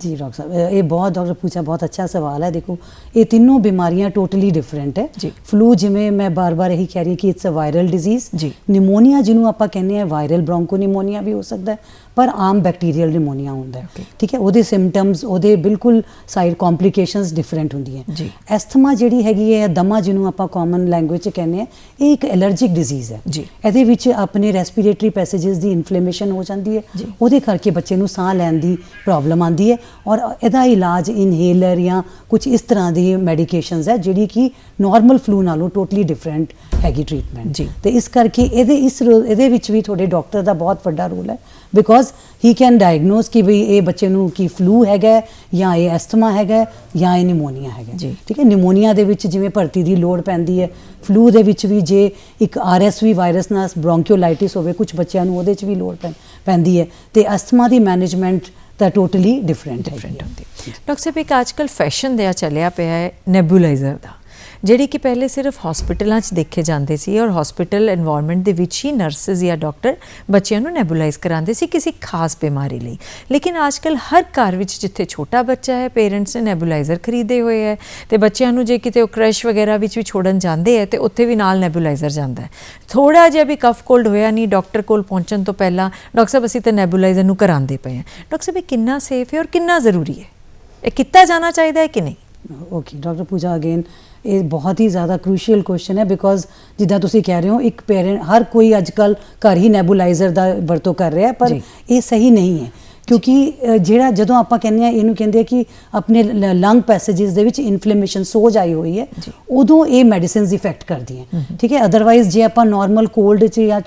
ਜੀ ਡਾਕਟਰ ਸਾਹਿਬ ਇਹ- ਇਹ ਬਹੁਤ ਡਾਕਟਰ ਪੁੱਛਾ ਬਹੁਤ ਅੱਛਾ ਸਵਾਲ ਹੈ ਦੇਖੋ ਇਹ ਤਿੰਨੋਂ ਬਿਮਾਰੀਆਂ ਟੋਟਲੀ ਡਿਫਰੈਂਟ ਹੈ ਜੀ। ਫਲੂ ਜਿਵੇਂ ਮੈਂ ਬਾਰ-ਬਾਰ ਇਹੀ ਕਹਿ ਰਹੀ ਕਿ ਇਟਸ ਅ ਵਾਇਰਲ ਡਿਜ਼ੀਜ਼ ਜੀ। ਨਿਮੋਨੀਆ ਜਿਹਨੂੰ ਆਪਾਂ ਕਹਿੰਦੇ ਆ ਵਾਇਰਲ ਬ੍ਰੌਂਕੋ ਨਿਮੋਨੀਆ ਵੀ ਹੋ ਸਕਦਾ ਪਰ ਆਮ ਬੈਕਟੀਰੀਅਲ ਨਿਮੋਨੀਆ ਹੁੰਦਾ ਹੈ. ਠੀਕ ਹੈ ਉਹਦੇ ਸਿੰਪਟਮਸ ਉਹਦੇ ਬਿਲਕੁਲ ਸਾਈਡ ਕੰਪਲਿਕੇਸ਼ਨਸ ਡਿਫਰੈਂਟ ਹੁੰਦੀਆਂ। ਐਸਥਮਾ ਜਿਹੜੀ ਹੈਗੀ ਹੈ ਦਮਾ ਜਿਹਨੂੰ ਆਪਾਂ ਕਾਮਨ ਲੈਂਗੁਏਜ ਚ ਕਹਿੰਦੇ ਆ ਇਹ ਇੱਕ ਐਲਰਜਿਕ ਡਿਜ਼ੀਜ਼ ਹੈ ਜੀ। ਇਹਦੇ ਵਿੱਚ ਆਪਣੇ ਰੈਸਪੀਰੇਟਰੀ ਪੈਸੇजेस ਦੀ ਇਨਫਲੇਮੇਸ਼ਨ ਹੋ ਜਾਂਦੀ ਹੈ। ਉਹਦੇ ਕਰਕੇ ਬੱਚੇ ਨੂੰ ਸਾਹ ਲੈਣ ਦੀ ਪ੍ਰੋਬਲਮ ਆਂਦੀ ਹੈ ਔਰ ਇਹਦਾ ਇਲਾਜ ਇਨਹੇਲਰ ਜਾਂ ਕੁਝ ਇਸ ਤਰ੍ਹਾਂ ਦੀ ਮੈਡੀਕੇਸ਼ਨਸ ਹੈ ਜਿਹੜੀ ਕਿ ਨਾਰਮਲ ਫਲੂ ਨਾਲੋਂ ਟੋਟਲੀ ਡਿਫਰੈਂਟ ਹੈਗੀ ਟ੍ਰੀਟਮੈਂਟ ਜੀ। ਤੇ ਇਸ ਕਰਕੇ ਇਹਦੇ ਇਸ ਇਹਦੇ ਵਿੱਚ ਵੀ ਤੁਹਾਡੇ ਡਾਕਟਰ ਦਾ ਬਹੁਤ ਵੱਡਾ ਰੋਲ ਹੈ ਬਿਕੋਜ਼ ਹੀ ਕੈਨ ਡਾਇਗਨੋਸ ਕਿ ਵੀ ਇਹ ਬੱਚੇ ਨੂੰ ਕੀ ਫਲੂ ਹੈਗਾ ਜਾਂ ਇਹ ਐਸਥਮਾ ਹੈਗਾ ਜਾਂ ਇਹ ਨਿਮੋਨੀਆ ਹੈਗਾ। ਜੀ। ਠੀਕ ਹੈ ਨਿਮੋਨੀਆ ਦੇ ਵਿੱਚ ਜਿਵੇਂ ਭਰਤੀ ਦੀ ਲੋੜ ਪੈਂਦੀ ਹੈ ਫਲੂ ਦੇ ਵਿੱਚ ਵੀ ਜੇ ਇੱਕ ਆਰਐਸਵੀ ਵਾਇਰਸ ਨਾਲ ਬ੍ਰੌਂਕੀਓਲਾਈਟਿਸ ਹੋਵੇ ਕੁਝ ਬੱਚਿਆਂ ਨੂੰ ਉਹਦੇ 'ਚ ਵੀ ਲੋੜ ਪੈਂਦੀ ਹੈ ਤੇ ਅਸਥਮਾ ਦੀ ਮੈਨੇਜਮੈਂਟ ਤਾਂ ਟੋਟਲੀ ਡਿਫਰੈਂਟ ਹੈ ਡਿਫਰੈਂਟ ਹੁੰਦੀ। ਡਾਕਟਰ ਸਾਹਿਬ ਇੱਕ ਅੱਜਕੱਲ ਫੈਸ਼ਨ ਦੇ ਆ ਚੱਲਿਆ ਪਿਆ ਹੈ ਨੈਬੂਲਾਈਜ਼ਰ ਦਾ। ਜਿਹੜੇ ਕਿ ਪਹਿਲੇ ਸਿਰਫ ਹਸਪੀਟਲਾਂ 'ਚ ਦੇਖੇ ਜਾਂਦੇ ਸੀ ਔਰ ਹਸਪੀਟਲ এনवायरमेंट ਦੇ ਵਿੱਚ ਹੀ ਨਰਸਸ ਜਾਂ ਡਾਕਟਰ ਬੱਚਿਆਂ ਨੂੰ ਨੈਬੂਲਾਈਜ਼ ਕਰਾਉਂਦੇ ਸੀ ਕਿਸੇ ਖਾਸ ਬਿਮਾਰੀ ਲਈ। ਲੇਕਿਨ ਅੱਜਕੱਲ ਹਰ ਘਰ ਵਿੱਚ ਜਿੱਥੇ ਛੋਟਾ ਬੱਚਾ ਹੈ ਪੇਰੈਂਟਸ ਨੇ ਨੈਬੂਲਾਈਜ਼ਰ ਖਰੀਦੇ ਹੋਏ ਹੈ ਤੇ ਬੱਚਿਆਂ ਨੂੰ ਜੇ ਕਿਤੇ ਉਹ ਕ੍ਰੈਸ਼ ਵਗੈਰਾ ਵਿੱਚ ਵੀ ਛੋੜਨ ਜਾਂਦੇ ਹੈ ਤੇ ਉੱਥੇ ਵੀ ਨਾਲ ਨੈਬੂਲਾਈਜ਼ਰ ਜਾਂਦਾ ਹੈ। ਥੋੜਾ ਜਿਹਾ ਵੀ ਕਫ ਕੋਲਡ ਹੋਇਆ ਨਹੀਂ ਡਾਕਟਰ ਕੋਲ ਪਹੁੰਚਣ ਤੋਂ ਪਹਿਲਾਂ ਡਾਕਟਰ ਸਾਹਿਬ ਅਸੀਂ ਤਾਂ ਨੈਬੂਲਾਈਜ਼ਰ ਨੂੰ ਕਰਾਉਂਦੇ ਪਏ ਹਾਂ। ਡਾਕਟਰ ਸਾਹਿਬ ਇਹ ਕਿੰਨਾ ਸੇਫ ਹੈ ਔਰ ਕਿੰਨਾ ਜ਼ਰੂਰੀ ਹੈ? ਇਹ ਕੀਤਾ ਜਾਣਾ ਚਾਹੀਦਾ ਹੈ ਕਿ ਨਹੀਂ? ਓਕੇ ਡਾਕਟਰ ਪੂਜਾ ਅਗੇਨ ਇਹ ਬਹੁਤ ਹੀ ਜ਼ਿਆਦਾ ਕ੍ਰੂਸ਼ੀਅਲ ਕੁਐਸਚਨ ਹੈ ਬਿਕੋਜ਼ ਜਿੱਦਾਂ ਤੁਸੀਂ ਕਹਿ ਰਹੇ ਹੋ ਇੱਕ ਪੇਰੈਂਟ ਹਰ ਕੋਈ ਅੱਜਕੱਲ ਘਰ ਹੀ ਨੈਬੂਲਾਈਜ਼ਰ ਦਾ ਵਰਤੋਂ ਕਰ ਰਿਹਾ ਪਰ। ਇਹ ਸਹੀ ਨਹੀਂ ਹੈ ਕਿਉਂਕਿ ਜਿਹੜਾ ਜਦੋਂ ਆਪਾਂ ਕਹਿੰਦੇ ਆ ਇਹਨੂੰ ਕਹਿੰਦੇ ਆ ਕਿ ਆਪਣੇ ਲੰਗ ਪੈਸੇजेस ਦੇ ਵਿੱਚ ਇਨਫਲੇਮੇਸ਼ਨ ਸੋਜ ਆਈ ਹੋਈ ਹੈ। ਉਦੋਂ ਇਹ ਮੈਡੀਸਿਨਸ ਇਫੈਕਟ ਕਰਦੀਆਂ ਠੀਕ ਹੈ ਅਦਰਵਾਈਜ਼ ਜੇ ਆਪਾਂ ਨਾਰਮਲ ਕੋਲਡ 'ਚ ਜਾਂ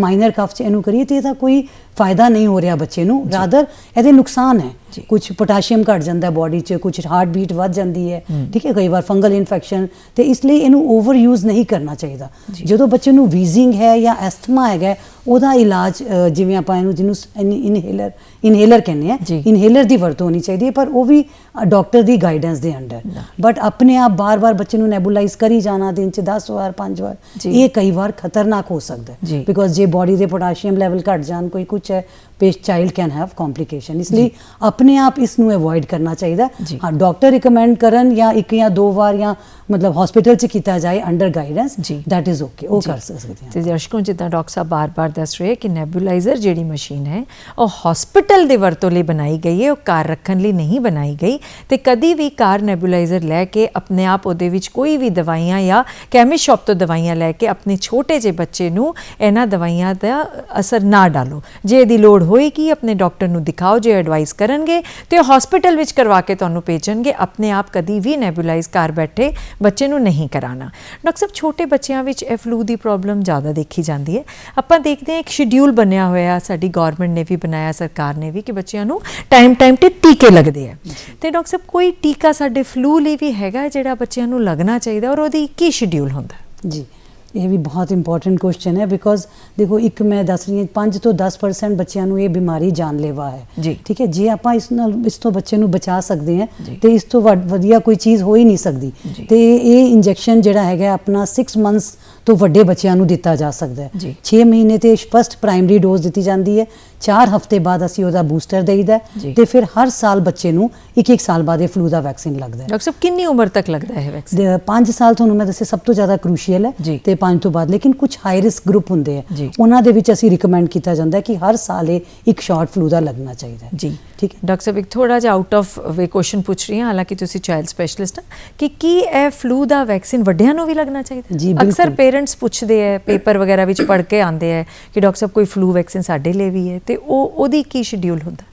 ਮਾਈਨਰ ਕਫ 'ਚ ਇਹਨੂੰ ਕਰੀਏ ਤੇ ਇਹਦਾ ਕੋਈ ਫਾਇਦਾ ਨਹੀਂ ਹੋ ਰਿਹਾ ਬੱਚੇ ਨੂੰ ਰਾਦਰ ਇਹਦੇ ਨੁਕਸਾਨ ਹੈ। ਕੁਝ ਪੋਟਾਸ਼ੀਅਮ ਘਟ ਜਾਂਦਾ ਬਾਡੀ 'ਚ ਕੁਝ ਹਾਰਟ ਬੀਟ ਵੱਧ ਜਾਂਦੀ ਹੈ। ਠੀਕ ਹੈ ਕਈ ਵਾਰ ਫੰਗਲ ਇਨਫੈਕਸ਼ਨ ਤੇ ਇਸ ਲਈ ਇਹਨੂੰ ਓਵਰ ਯੂਜ਼ ਨਹੀਂ ਕਰਨਾ ਚਾਹੀਦਾ। ਜਦੋਂ ਬੱਚੇ ਨੂੰ ਵੀਜ਼ਿੰਗ ਹੈ ਜਾਂ ਐਸਥਮਾ ਹੈਗਾ ਉਹਦਾ ਇਲਾਜ ਜਿਵੇਂ ਆਪਾਂ ਇਹਨੂੰ ਜਿਹਨੂੰ ਇਨਹੇਲਰ ਇਨਹੇਲਰ ਕਹਿੰਦੇ ਆ। ਇਨਹੇਲਰ ਦੀ ਵਰਤੋਂ ਹੋਣੀ ਚਾਹੀਦੀ ਹੈ ਪਰ ਉਹ ਵੀ ਡਾਕਟਰ ਦੀ ਗਾਈਡੈਂਸ ਦੇ ਅੰਡਰ। ਬਟ ਆਪਣੇ ਆਪ ਬਾਰ-ਬਾਰ ਬੱਚੇ ਨੂੰ ਨੈਬੂਲਾਈਜ਼ ਕਰੀ ਜਾਣਾ ਦਿਨ 'ਚ 10 ਵਾਰ 5 ਵਾਰ। ਇਹ ਕਈ ਵਾਰ ਖਤਰਨਾਕ ਹੋ ਸਕਦਾ। ਹੈ। ਬਿਕੋਜ਼ ਜੇ ਬਾਡੀ ਦੇ ਪੋਟਾਸ਼ੀਅਮ ਲੈਵਲ ਘਟ ਜਾਣ ਕੋਈ ਕੁਝ ਹੈ ਪੇਸ਼ ਚਾਈਲਡ ਕੈਨ ਹੈਵ ਕੰਪਲਿਕੇਸ਼ਨ ਇਸ ਲਈ ਆਪਣੇ ਆਪ ਇਸ ਨੂੰ ਅਵੋਇਡ ਕਰਨਾ ਚਾਹੀਦਾ ਹੈ। ਡਾਕਟਰ ਰეკਮੈਂਡ ਕਰਨ ਜਾਂ ਇੱਕ ਜਾਂ ਦੋ ਵਾਰ ਜਾਂ ਮਤਲਬ ਹਸਪੀਟਲ 'ਚ ਕੀਤਾ ਜਾਏ under guidance. That is okay ਉਹ। ਕਰ ਸਕਦੇ ਹਾਂ ਤੇ ਦਰਸ਼ਕੋ ਜਿੱਦਾਂ ਡਾਕਟਰ ਸਾਹਿਬ ਬਾਰ-ਬਾਰ ਦੱਸ ਰਹੇ ਕਿ ਨੈਬੂਲਾਈਜ਼ਰ ਜਿਹੜੀ ਮਸ਼ੀਨ ਹੈ ਉਹ ਹਸਪੀਟਲ ਦੇ ਵਰਤੋਂ ਲਈ ਬਣਾਈ ਗਈ ਹੈ ਉਹ ਕਾਰ ਰੱਖਣ ਲਈ ਨਹੀਂ ਬਣਾਈ ਗਈ ਤੇ ਕਦੀ ਵੀ ਕਾਰ ਨੈਬੂਲਾਈਜ਼ਰ ਲੈ ਕੇ ਆਪਣੇ ਆਪ ਉਹਦੇ ਵਿੱਚ ਕੋਈ ਵੀ ਦਵਾਈਆਂ ਜਾਂ ਕੈਮਿਸਟ ਸ਼ਾਪ ਤੋਂ ਦਵਾਈਆਂ ਲੈ ਕੇ ਆਪਣੇ ਛੋਟੇ ਜਿਹੇ ਬੱਚੇ ਨੂੰ ਇਹਨਾਂ ਦਵਾਈਆਂ ਦਾ ਅਸਰ ਨਾ ਡਾਲੋ ਜੇ ਇਹਦੀ ਲੋੜ ਹੋਏਗੀ ਆਪਣੇ ਡਾਕਟਰ ਨੂੰ ਦਿਖਾਓ ਜੇ ਐਡਵਾਈਸ ਕਰਨਗੇ ਤੇ ਹਸਪੀਟਲ ਵਿੱਚ ਕਰਵਾ ਕੇ ਤੁਹਾਨੂੰ ਭੇਜਣਗੇ। ਆਪਣੇ ਆਪ ਕਦੀ ਵੀ ਨੈਬੂਲਾਈਜ਼ ਕਰ ਬੈਠੇ ਬੱਚੇ ਨੂੰ ਨਹੀਂ ਕਰਾਣਾ। ਡਾਕਟਰ ਸਾਹਿਬ ਛੋਟੇ ਬੱਚਿਆਂ ਵਿੱਚ ਇਹ ਫਲੂ ਦੀ ਪ੍ਰੋਬਲਮ ਜ਼ਿਆਦਾ ਦੇਖੀ ਜਾਂਦੀ ਹੈ। ਆਪਾਂ ਦੇਖਦੇ ਹਾਂ ਇੱਕ ਸ਼ਡਿਊਲ ਬਣਿਆ ਹੋਇਆ ਸਾਡੀ ਗਵਰਨਮੈਂਟ ਨੇ ਵੀ ਬਣਾਇਆ ਸਰਕਾਰ ਨੇ ਵੀ ਕਿ ਬੱਚਿਆਂ ਨੂੰ ਟਾਈਮ ਟਾਈਮ ਤੇ ਟੀਕੇ ਲੱਗਦੇ ਆ। ਤੇ ਡਾਕਟਰ ਸਾਹਿਬ ਕੋਈ ਟੀਕਾ ਸਾਡੇ ਫਲੂ ਲਈ ਵੀ ਹੈਗਾ ਜਿਹੜਾ ਬੱਚਿਆਂ ਨੂੰ ਲੱਗਣਾ ਚਾਹੀਦਾ ਔਰ ਉਹਦੀ ਕੀ ਸ਼ਡਿਊਲ ਹੁੰਦਾ? ਜੀ। ਇਹ ਵੀ ਬਹੁਤ ਇੰਪੋਰਟੈਂਟ ਕੁਐਸਚਨ ਹੈ ਬਿਕੋਜ਼ ਦੇਖੋ ਇੱਕ ਮੈਂ ਦੱਸ ਰਹੀ ਹਾਂ 5 ਤੋਂ 10% ਬੱਚਿਆਂ ਨੂੰ ਇਹ ਬਿਮਾਰੀ ਜਾਨਲੇਵਾ ਹੈ। ਠੀਕ ਹੈ ਜੇ ਆਪਾਂ ਇਸ ਨਾਲ ਇਸ ਤੋਂ ਬੱਚੇ ਨੂੰ ਬਚਾ ਸਕਦੇ ਹਾਂ। ਤੇ ਇਸ ਤੋਂ ਵਧੀਆ ਕੋਈ ਚੀਜ਼ ਹੋ ਹੀ ਨਹੀਂ ਸਕਦੀ। ਤੇ ਇਹ ਇੰਜੈਕਸ਼ਨ ਜਿਹੜਾ ਹੈਗਾ ਆਪਣਾ 6 ਮੰਥਸ ਤੋਂ ਵੱਡੇ ਬੱਚਿਆਂ ਨੂੰ ਦਿੱਤਾ ਜਾ ਸਕਦਾ ਹੈ ਜੀ। 6 ਮਹੀਨੇ ਤੇ ਫਸਟ ਪ੍ਰਾਇਮਰੀ ਡੋਜ਼ ਦਿੱਤੀ ਜਾਂਦੀ ਹੈ 4 ਹਫ਼ਤੇ ਬਾਅਦ ਅਸੀਂ ਉਹਦਾ ਬੂਸਟਰ ਦੇਈਦਾ। ਤੇ ਫਿਰ ਹਰ ਸਾਲ ਬੱਚੇ ਨੂੰ ਇੱਕ ਇੱਕ ਸਾਲ ਬਾਅਦ ਇਹ ਫਲੂ ਦਾ ਵੈਕਸੀਨ ਲੱਗਦਾ ਹੈ ਡਾਕਟਰ ਸਾਹਿਬ ਕਿੰਨੀ ਉਮਰ ਤੱਕ ਲੱਗਦਾ ਹੈ ਵੈਕਸੀਨ 5 ਸਾਲ ਤੁਹਾਨੂੰ ਮੈਂ ਦੱਸਿਆ ਸਭ ਤੋਂ ਜ਼ਿਆਦਾ ਕ੍ਰੂਸ਼ੀਅਲ ਹੈ। ਤੇ 5 ਤੋਂ ਬਾਅਦ ਲੇਕਿਨ ਕੁਝ ਹਾਈ ਰਿਸਕ ਗਰੁੱਪ ਹੁੰਦੇ ਆ। ਉਹਨਾਂ ਦੇ ਵਿੱਚ ਅਸੀਂ ਰეკਮੈਂਡ ਕੀਤਾ ਜਾਂਦਾ ਹੈ ਕਿ ਹਰ ਸਾਲ ਇਹ ਇੱਕ ਸ਼ਾਰਟ ਫਲੂ ਦਾ ਲੱਗਣਾ ਚਾਹੀਦਾ ਹੈ ਜੀ ਠੀਕ ਹੈ ਡਾਕਟਰ ਸਾਹਿਬ ਇੱਕ ਥੋੜਾ ਜਿਹਾ ਆਊਟ ਆਫ ਵੇ ਕੁਐਸਚਨ ਪੁੱਛ ਰਹੀ ਹਾਂ ਹਾਲਾਂਕਿ ਤੁਸੀਂ ਚਾਈਲਡ ਸਪੈਸ਼ਲਿਸਟ ਆ ਕਿ ਕੀ ਇਹ ਫਲੂ ਦਾ ਵੈਕਸੀਨ ਵੱਡਿਆਂ ਨੂੰ ਵੀ ਲੱਗਣਾ ਚਾਹੀਦਾ ਜੀ। ਅਕਸਰ ਪੇਰੈਂਟਸ ਪੁੱਛਦੇ ਆ ਪੇਪਰ ਵਗੈਰਾ ਵਿੱਚ ਪੜ੍ਹ ਕੇ ਆਉਂਦੇ ਆ ਕਿ ਡਾਕਟਰ ਸਾਹਿਬ ਕੋਈ ਫਲੂ ਵੈਕਸੀਨ ਸਾਡੇ ਲਈ ਵੀ ਹੈ ਤੇ ਉਹ ਉਹਦੀ ਕੀ ਸ਼ਡਿਊਲ ਹੁੰਦਾ?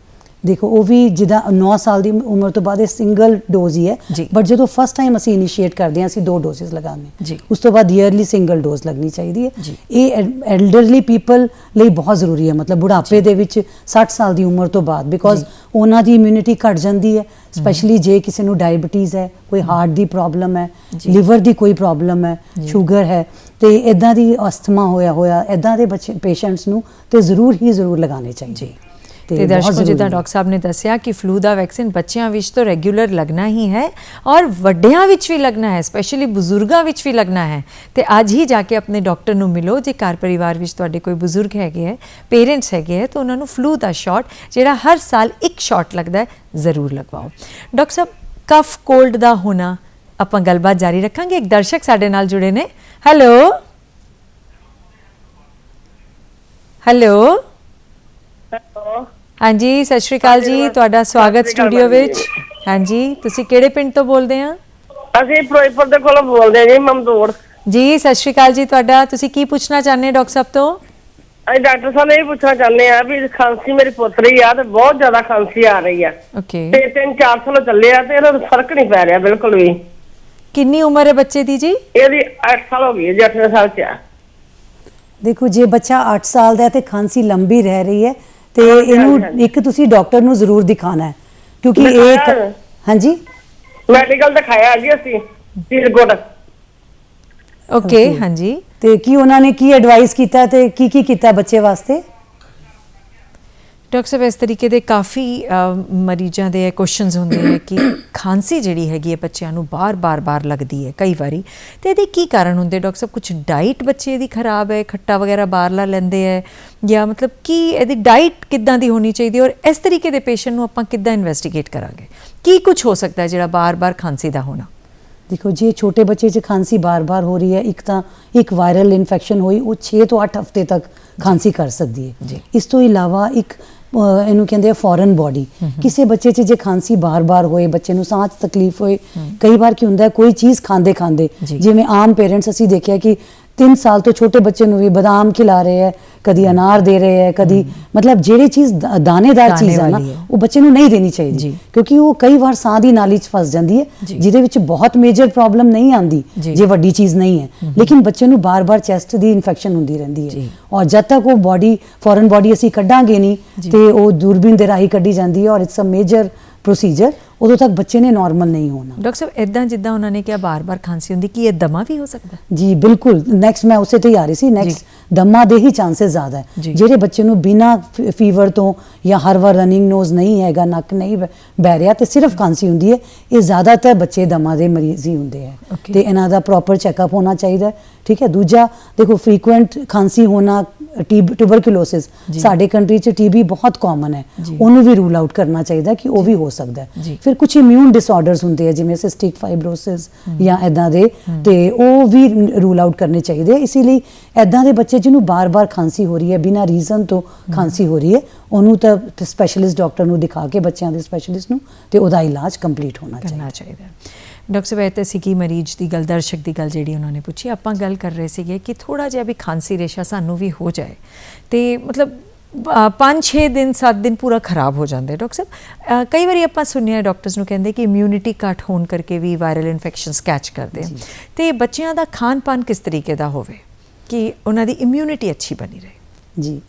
ਦੇਖੋ ਉਹ ਵੀ ਜਿੱਦਾਂ 9 ਸਾਲ ਦੀ ਉਮਰ ਤੋਂ ਬਾਅਦ ਇਹ ਸਿੰਗਲ ਡੋਜ਼ ਹੀ ਹੈ। ਬਟ ਜਦੋਂ ਫਸਟ ਟਾਈਮ ਅਸੀਂ ਇਨੀਸ਼ੀਏਟ ਕਰਦੇ ਹਾਂ ਅਸੀਂ ਦੋ ਡੋਜ਼ਸ ਲਗਾਉਂਦੇ ਹਾਂ। ਉਸ ਤੋਂ ਬਾਅਦ ਈਅਰਲੀ ਸਿੰਗਲ ਡੋਜ਼ ਲੱਗਣੀ ਚਾਹੀਦੀ ਹੈ। ਇਹ ਐਲਡਰਲੀ ਪੀਪਲ ਲਈ ਬਹੁਤ ਜ਼ਰੂਰੀ ਹੈ। ਮਤਲਬ ਬੁਢਾਪੇ ਦੇ ਵਿੱਚ 60 ਸਾਲ ਦੀ ਉਮਰ ਤੋਂ ਬਾਅਦ। ਬਿਕੋਜ਼ ਉਹਨਾਂ ਦੀ ਇਮਿਊਨਿਟੀ ਘਟ ਜਾਂਦੀ ਹੈ। ਸਪੈਸ਼ਲੀ ਜੇ ਕਿਸੇ ਨੂੰ ਡਾਇਬੀਟੀਜ਼ ਹੈ ਕੋਈ ਹਾਰਟ ਦੀ ਪ੍ਰੋਬਲਮ ਹੈ। ਲਿਵਰ ਦੀ ਕੋਈ ਪ੍ਰੋਬਲਮ ਹੈ ਸ਼ੂਗਰ ਹੈ ਤੇ ਇਦਾਂ ਦੀ ਅਸਥਮਾ ਹੋਇਆ ਹੋਇਆ ਇਦਾਂ ਦੇ ਬੱਚੇ ਪੇਸ਼ੈਂਟਸ ਨੂੰ ਤੇ ਜ਼ਰੂਰ ਹੀ ਜ਼ਰੂਰ ਲਗਾਉਣੇ ਚਾਹੀਦੇ। ਜੀ। ਤੇ ਦਰਸ਼ਕੋ ਜਿੱਦਾਂ। ਡਾਕਟਰ ਸਾਹਿਬ ਨੇ ਦੱਸਿਆ ਕਿ ਫਲੂ ਦਾ ਵੈਕਸੀਨ ਬੱਚਿਆਂ ਵਿੱਚ ਤਾਂ ਰੈਗੂਲਰ ਲੱਗਣਾ ਹੀ ਹੈ ਔਰ ਵੱਡਿਆਂ ਵਿੱਚ ਵੀ ਲੱਗਣਾ ਹੈ ਸਪੈਸ਼ਲੀ ਬਜ਼ੁਰਗਾਂ ਵਿੱਚ ਵੀ ਲੱਗਣਾ ਹੈ। ਤੇ ਅੱਜ ਹੀ ਜਾ ਕੇ ਆਪਣੇ ਡਾਕਟਰ ਨੂੰ ਮਿਲੋ ਜੇ ਘਰ ਪਰਿਵਾਰ ਵਿੱਚ ਤੁਹਾਡੇ ਕੋਈ ਬਜ਼ੁਰਗ ਹੈਗੇ ਹੈ ਪੇਰੈਂਟਸ ਹੈਗੇ ਹੈ ਤਾਂ ਉਹਨਾਂ ਨੂੰ ਫਲੂ ਦਾ ਸ਼ਾਟ ਜਿਹੜਾ ਹਰ ਸਾਲ ਇੱਕ ਸ਼ਾਟ ਲੱਗਦਾ ਹੈ ਜ਼ਰੂਰ ਲਗਵਾਓ। ਡਾਕਟਰ ਸਾਹਿਬ ਕਫ ਕੋਲਡ ਦਾ ਹੋਣਾ ਆਪਾਂ ਗੱਲਬਾਤ ਜਾਰੀ ਰੱਖਾਂਗੇ। ਇੱਕ ਦਰਸ਼ਕ ਸਾਡੇ ਨਾਲ ਜੁੜੇ ਨੇ। ਹੈਲੋ ਹੈਲੋ ਹੈਲੋ ਹਾਂਜੀ ਸਤਿ ਸ਼੍ਰੀ ਅਕਾਲ ਜੀ ਤੁਹਾਡਾ ਸਵਾਗਤ ਸਟੂਡੀਓ ਵਿੱਚ। ਹਾਂਜੀ ਤੁਸੀਂ ਕਿਹੜੇ ਪਿੰਡ ਤੋਂ ਬੋਲਦੇ ਆ? ਅਸੀਂ ਫਿਰੋਜ਼ਪੁਰ ਦੇ ਕੋਲੋਂ ਬੋਲਦੇ ਹਾਂ ਜੀ ਮਮਦੂਰ। ਜੀ ਸਤਿ ਸ਼੍ਰੀ ਅਕਾਲ ਜੀ ਤੁਹਾਡਾ ਤੁਸੀਂ ਕੀ ਪੁੱਛਣਾ ਚਾਹੁੰਦੇ ਹੋ ਡਾਕਟਰ ਸਾਹਿਬ ਤੋਂ? ਅਸੀਂ ਡਾਕਟਰ ਸਾਹਿਬ ਨੂੰ ਇਹ ਪੁੱਛਣਾ ਚਾਹੁੰਦੇ ਆ ਵੀ ਖਾਂਸੀ ਮੇਰੀ ਪੁੱਤਰੀ ਆ ਤੇ ਬਹੁਤ ਜ਼ਿਆਦਾ ਖਾਂਸੀ ਆ ਰਹੀ ਆ। ਓਕੇ। ਤੇ ਤਿੰਨ ਚਾਰ ਸਾਲ ਚੱਲੇ ਆ ਤੇ ਇਹਦਾ ਫ਼ਰਕ ਨਹੀਂ ਪੈ ਰਿਹਾ ਬਿਲਕੁਲ ਵੀ। ਕਿੰਨੀ ਉਮਰ ਹੈ ਬੱਚੇ ਦੀ ਜੀ? ਇਹਦੀ 8 ਸਾਲ ਹੋ ਗਈ ਹੈ ਜੀ 8ਵੇਂ ਸਾਲ ਚ ਆ। ਦੇਖੋ ਜੇ ਬੱਚਾ 8 ਸਾਲ ਦਾ ਹੈ ਤੇ ਖਾਂਸੀ ਲੰਬੀ ਰਹਿ ਰਹੀ ਹੈ ਤੇ ਇਹਨੂੰ। ਇੱਕ ਤੁਸੀਂ ਡਾਕਟਰ ਨੂੰ ਜ਼ਰੂਰ ਦਿਖਾਣਾ ਹੈ ਕਿਉਂਕਿ ਇਹ। ਹਾਂਜੀ ਮੈਡੀਕਲ ਦਿਖਾਇਆ ਜੀ ਅਸੀਂ ਫਰੀਦਕੋਟ ਓਕੇ. ਹਾਂਜੀ ਤੇ ਕੀ ਉਹਨਾਂ ਨੇ ਕੀ ਐਡਵਾਈਸ ਕੀਤਾ ਤੇ ਕੀ ਕੀ ਕੀਤਾ ਬੱਚੇ ਵਾਸਤੇ ਡਾਕਟਰ ਸਾਹਿਬ, ਇਸ ਤਰੀਕੇ ਦੇ ਕਾਫੀ ਮਰੀਜ਼ਾਂ ਦੇ ਕੁਐਸਚਨਸ ਹੁੰਦੇ ਹੈ ਕਿ ਖਾਂਸੀ ਜਿਹੜੀ ਹੈਗੀ ਹੈ ਬੱਚਿਆਂ ਨੂੰ ਬਾਰ-ਬਾਰ, ਬਾਰ ਲੱਗਦੀ ਹੈ ਕਈ ਵਾਰੀ। ਤੇ ਇਹਦੇ ਕੀ ਕਾਰਨ ਹੁੰਦੇ? ਡਾਕਟਰ ਸਾਹਿਬ ਕੁਝ ਡਾਈਟ ਬੱਚੇ ਦੀ ਖਰਾਬ ਹੈ, ਖੱਟਾ ਵਗੈਰਾ ਬਾਹਰਲਾ ਲੈਂਦੇ ਹੈ? ਜਾਂ ਮਤਲਬ ਕੀ ਇਹਦੀ ਡਾਈਟ ਕਿੱਦਾਂ ਦੀ ਹੋਣੀ ਚਾਹੀਦੀ ਹੈ? ਔਰ ਇਸ ਤਰੀਕੇ ਦੇ ਪੇਸ਼ੈਂਟ ਨੂੰ ਆਪਾਂ ਕਿੱਦਾਂ ਇਨਵੈਸਟੀਗੇਟ ਕਰਾਂਗੇ? ਕੀ ਕੁਝ ਹੋ ਸਕਦਾ ਹੈ ਜਿਹੜਾ ਬਾਰ-ਬਾਰ ਖਾਂਸੀ ਦਾ ਹੋਣਾ? ਦੇਖੋ, ਜੇ ਛੋਟੇ ਬੱਚੇ 'ਚ ਖਾਂਸੀ ਬਾਰ-ਬਾਰ ਹੋ ਰਹੀ ਹੈ, ਇੱਕ ਤਾਂ ਇੱਕ ਵਾਇਰਲ ਇਨਫੈਕਸ਼ਨ ਹੋਈ, ਉਹ 6 ਤੋਂ 8 ਹਫ਼ਤੇ ਤੱਕ ਖਾਂਸੀ ਕਰ ਸਕਦੀ। ਹੈ। ਇਸ ਤੋਂ ਇਲਾਵਾ ਇੱਕ ਇਹਨੂੰ ਕਹਿੰਦੇ ਆ ਫੋਰਨ ਬੋਡੀ ਕਿਸੇ ਬੱਚੇ 'ਚ ਜੇ ਖਾਂਸੀ ਬਾਰ-ਬਾਰ ਹੋਏ ਬੱਚੇ ਨੂੰ ਸਾਹ 'ਚ ਤਕਲੀਫ ਹੋਏ ਕਈ ਵਾਰ ਕੀ ਹੁੰਦਾ ਕੋਈ ਚੀਜ਼ ਖਾਂਦੇ ਖਾਂਦੇ। ਜਿਵੇਂ ਆਮ ਪੇਰੈਂਟਸ ਅਸੀਂ ਦੇਖਿਆ ਕਿ 3 ਸਾਲ ਤੋਂ ਛੋਟੇ ਬੱਚੇ ਨੂੰ ਵੀ ਬਦਾਮ ਖਿਲਾ ਰਹੇ ਹੈ ਕਦੀ ਅਨਾਰ ਦੇ ਰਹੇ ਹੈ ਕਦੀ ਮਤਲਬ ਜਿਹੜੀ ਚੀਜ਼ ਦ- ਦਾਣੇਦਾਰ ਦਾਣੇ ਚੀਜ਼ ਹੈ ਨਾ ਵਾਲੀ ਹੈ। ਉਹ ਬੱਚੇ ਨੂੰ ਨਹੀਂ ਦੇਣੀ ਚਾਹੀਦੀ ਜੀ। ਕਿਉਂਕਿ ਉਹ ਕਈ ਵਾਰ ਸਾਹ ਦੀ ਨਾਲੀ 'ਚ ਫਸ ਜਾਂਦੀ ਹੈ ਜੀ। ਜਿਹਦੇ ਵਿੱਚ ਬਹੁਤ ਮੇਜਰ ਪ੍ਰੋਬਲਮ ਨਹੀਂ ਆਂਦੀ ਜੀ। ਜੇ ਵੱਡੀ ਚੀਜ਼ ਨਹੀਂ ਹੈ ਲੇਕਿਨ ਬੱਚੇ ਨੂੰ ਬਾਰ-ਬਾਰ ਚੈਸਟ ਦੀ ਇਨਫੈਕਸ਼ਨ ਹੁੰਦੀ ਰਹਿੰਦੀ ਜੀ। ਹੈ ਔਰ ਜਦ ਤੱਕ ਉਹ ਬਾਡੀ ਫੋਰਨ ਬਾਡੀ ਅਸੀਂ ਕੱਢਾਂਗੇ ਨਹੀਂ ਜੀ। ਤੇ ਉਹ ਦੂਰਬੀਨ ਦੇ ਰਾਹੀਂ ਕੱਢੀ ਜਾਂਦੀ ਹੈ ਔਰ ਇਟਸ ਅ ਮੇਜਰ ਪ੍ਰੋਸੀਜਰ ਉਦੋਂ ਤੱਕ ਬੱਚੇ ਨੇ ਨਾਰਮਲ ਨਹੀਂ ਹੋਣਾ। ਡਾਕਟਰ ਸਾਹਿਬ ਇਦਾਂ ਜਿੱਦਾਂ ਉਹਨਾਂ ਨੇ ਕਿਹਾ ਬਾਰ-ਬਾਰ ਖਾਂਸੀ ਹੁੰਦੀ ਕੀ ਇਹ ਦਮਾ ਵੀ ਹੋ ਸਕਦਾ? ਜੀ ਬਿਲਕੁਲ। ਨੈਕਸਟ ਮੈਂ ਉਸੇ ਤੇ ਹੀ ਆ ਰਹੀ ਸੀ। ਨੈਕਸਟ ਦਮਾ ਦੇ ਹੀ ਚਾਂਸਸ ਜ਼ਿਆਦਾ ਹੈ। ਜਿਹੜੇ ਬੱਚੇ ਨੂੰ ਬਿਨਾ ਫੀਵਰ ਤੋਂ ਜਾਂ ਹਰ ਵਾਰ ਰਨਿੰਗ ਨੋਜ਼ ਨਹੀਂ ਹੈਗਾ ਨੱਕ ਨਹੀਂ ਬਹਿ- ਰਿਹਾ ਤੇ ਸਿਰਫ ਖਾਂਸੀ ਹੁੰਦੀ ਹੈ ਇਹ ਜ਼ਿਆਦਾਤਰ ਬੱਚੇ ਦਮਾ ਦੇ ਮਰੀਜ਼ ਹੀ ਹੁੰਦੇ ਹੈ. ਤੇ ਇਹਨਾਂ ਦਾ ਪ੍ਰੋਪਰ ਚੈੱਕਅਪ ਹੋਣਾ ਚਾਹੀਦਾ ਠੀਕ ਹੈ ਦੂਜਾ ਦੇਖੋ ਫ੍ਰੀਕੁਐਂਟ ਖਾਂਸੀ ਹੋਣਾ ਟਿਊਬਰਕਲੋਸਿਸ। ਸਾਡੇ ਕੰਟਰੀ 'ਚ ਟੀਬੀ ਬਹੁਤ ਕਾਮਨ ਹੈ। ਉਹਨੂੰ ਵੀ ਰੂਲ ਆਊਟ ਕਰਨਾ ਚਾਹੀਦਾ ਕਿ ਉਹ ਵੀ ਹੋ ਸਕਦਾ। ਫਿਰ ਕੁਝ ਇਮਿਊਨ ਡਿਸਆਰਡਰਸ ਹੁੰਦੇ ਆ ਜਿਵੇਂ ਸਿਸਟਿਕ ਫਾਈਬਰੋਸਿਸ ਜਾਂ ਐਦਾਂ ਦੇ ਤੇ ਉਹ ਵੀ ਰੂਲ ਆਊਟ ਕਰਨੇ ਚਾਹੀਦੇ। ਇਸੇ ਲਈ ਐਦਾਂ ਦੇ ਬੱਚੇ ਜਿਹਨੂੰ ਬਾਰ-ਬਾਰ ਖਾਂਸੀ ਹੋ ਰਹੀ ਹੈ ਬਿਨਾਂ ਰੀਜ਼ਨ ਤੋਂ ਖਾਂਸੀ ਹੋ ਰਹੀ ਹੈ ਉਹਨੂੰ ਤਾਂ ਸਪੈਸ਼ਲਿਸਟ ਡਾਕਟਰ ਨੂੰ ਦਿਖਾ ਕੇ ਬੱਚਿਆਂ ਦੇ ਸਪੈਸ਼ਲਿਸਟ ਨੂੰ ਤੇ ਉਹਦਾ ਇਲਾਜ ਕੰਪਲੀਟ ਹੋਣਾ ਚਾਹੀਦਾ। ਡਾਕਟਰ ਸਾਹਿਬ ਇਹ ਤਾਂ ਸੀ ਕਿ ਮਰੀਜ਼ ਦੀ ਗੱਲ ਦਰਸ਼ਕ ਦੀ ਗੱਲ ਜਿਹੜੀ ਉਹਨਾਂ ਨੇ ਪੁੱਛੀ। ਆਪਾਂ ਗੱਲ ਕਰ ਰਹੇ ਸੀਗੇ ਕਿ ਥੋੜਾ ਜਿਹਾ ਵੀ ਖਾਂਸੀ ਰੇਸ਼ਾ ਸਾਨੂੰ ਵੀ ਹੋ ਜਾਏ। ਤੇ ਮਤਲਬ 5-6 ਦਿਨ 7 ਦਿਨ ਪੂਰਾ ਖਰਾਬ ਹੋ ਜਾਂਦਾ ਡਾਕਟਰ ਸਾਹਿਬ। ਕਈ ਵਾਰੀ ਆਪਾਂ ਸੁਣਿਆ ਡਾਕਟਰਸ ਨੂੰ ਕਹਿੰਦੇ ਕਿ ਇਮਿਊਨਿਟੀ ਘੱਟ ਹੋਣ ਕਰਕੇ ਵੀ ਵਾਇਰਲ ਇਨਫੈਕਸ਼ਨਸ ਕੈਚ ਕਰਦੇ ਤੇ ਬੱਚਿਆਂ ਦਾ ਖਾਣ ਪਾਨ ਕਿਸ ਤਰੀਕੇ ਦਾ ਹੋਵੇ? ਕਿ ਉਹਨਾਂ ਦੀ ਇਮਿਊਨਿਟੀ ਅੱਛੀ ਬਣੀ ਰਹੇ। ਜੀ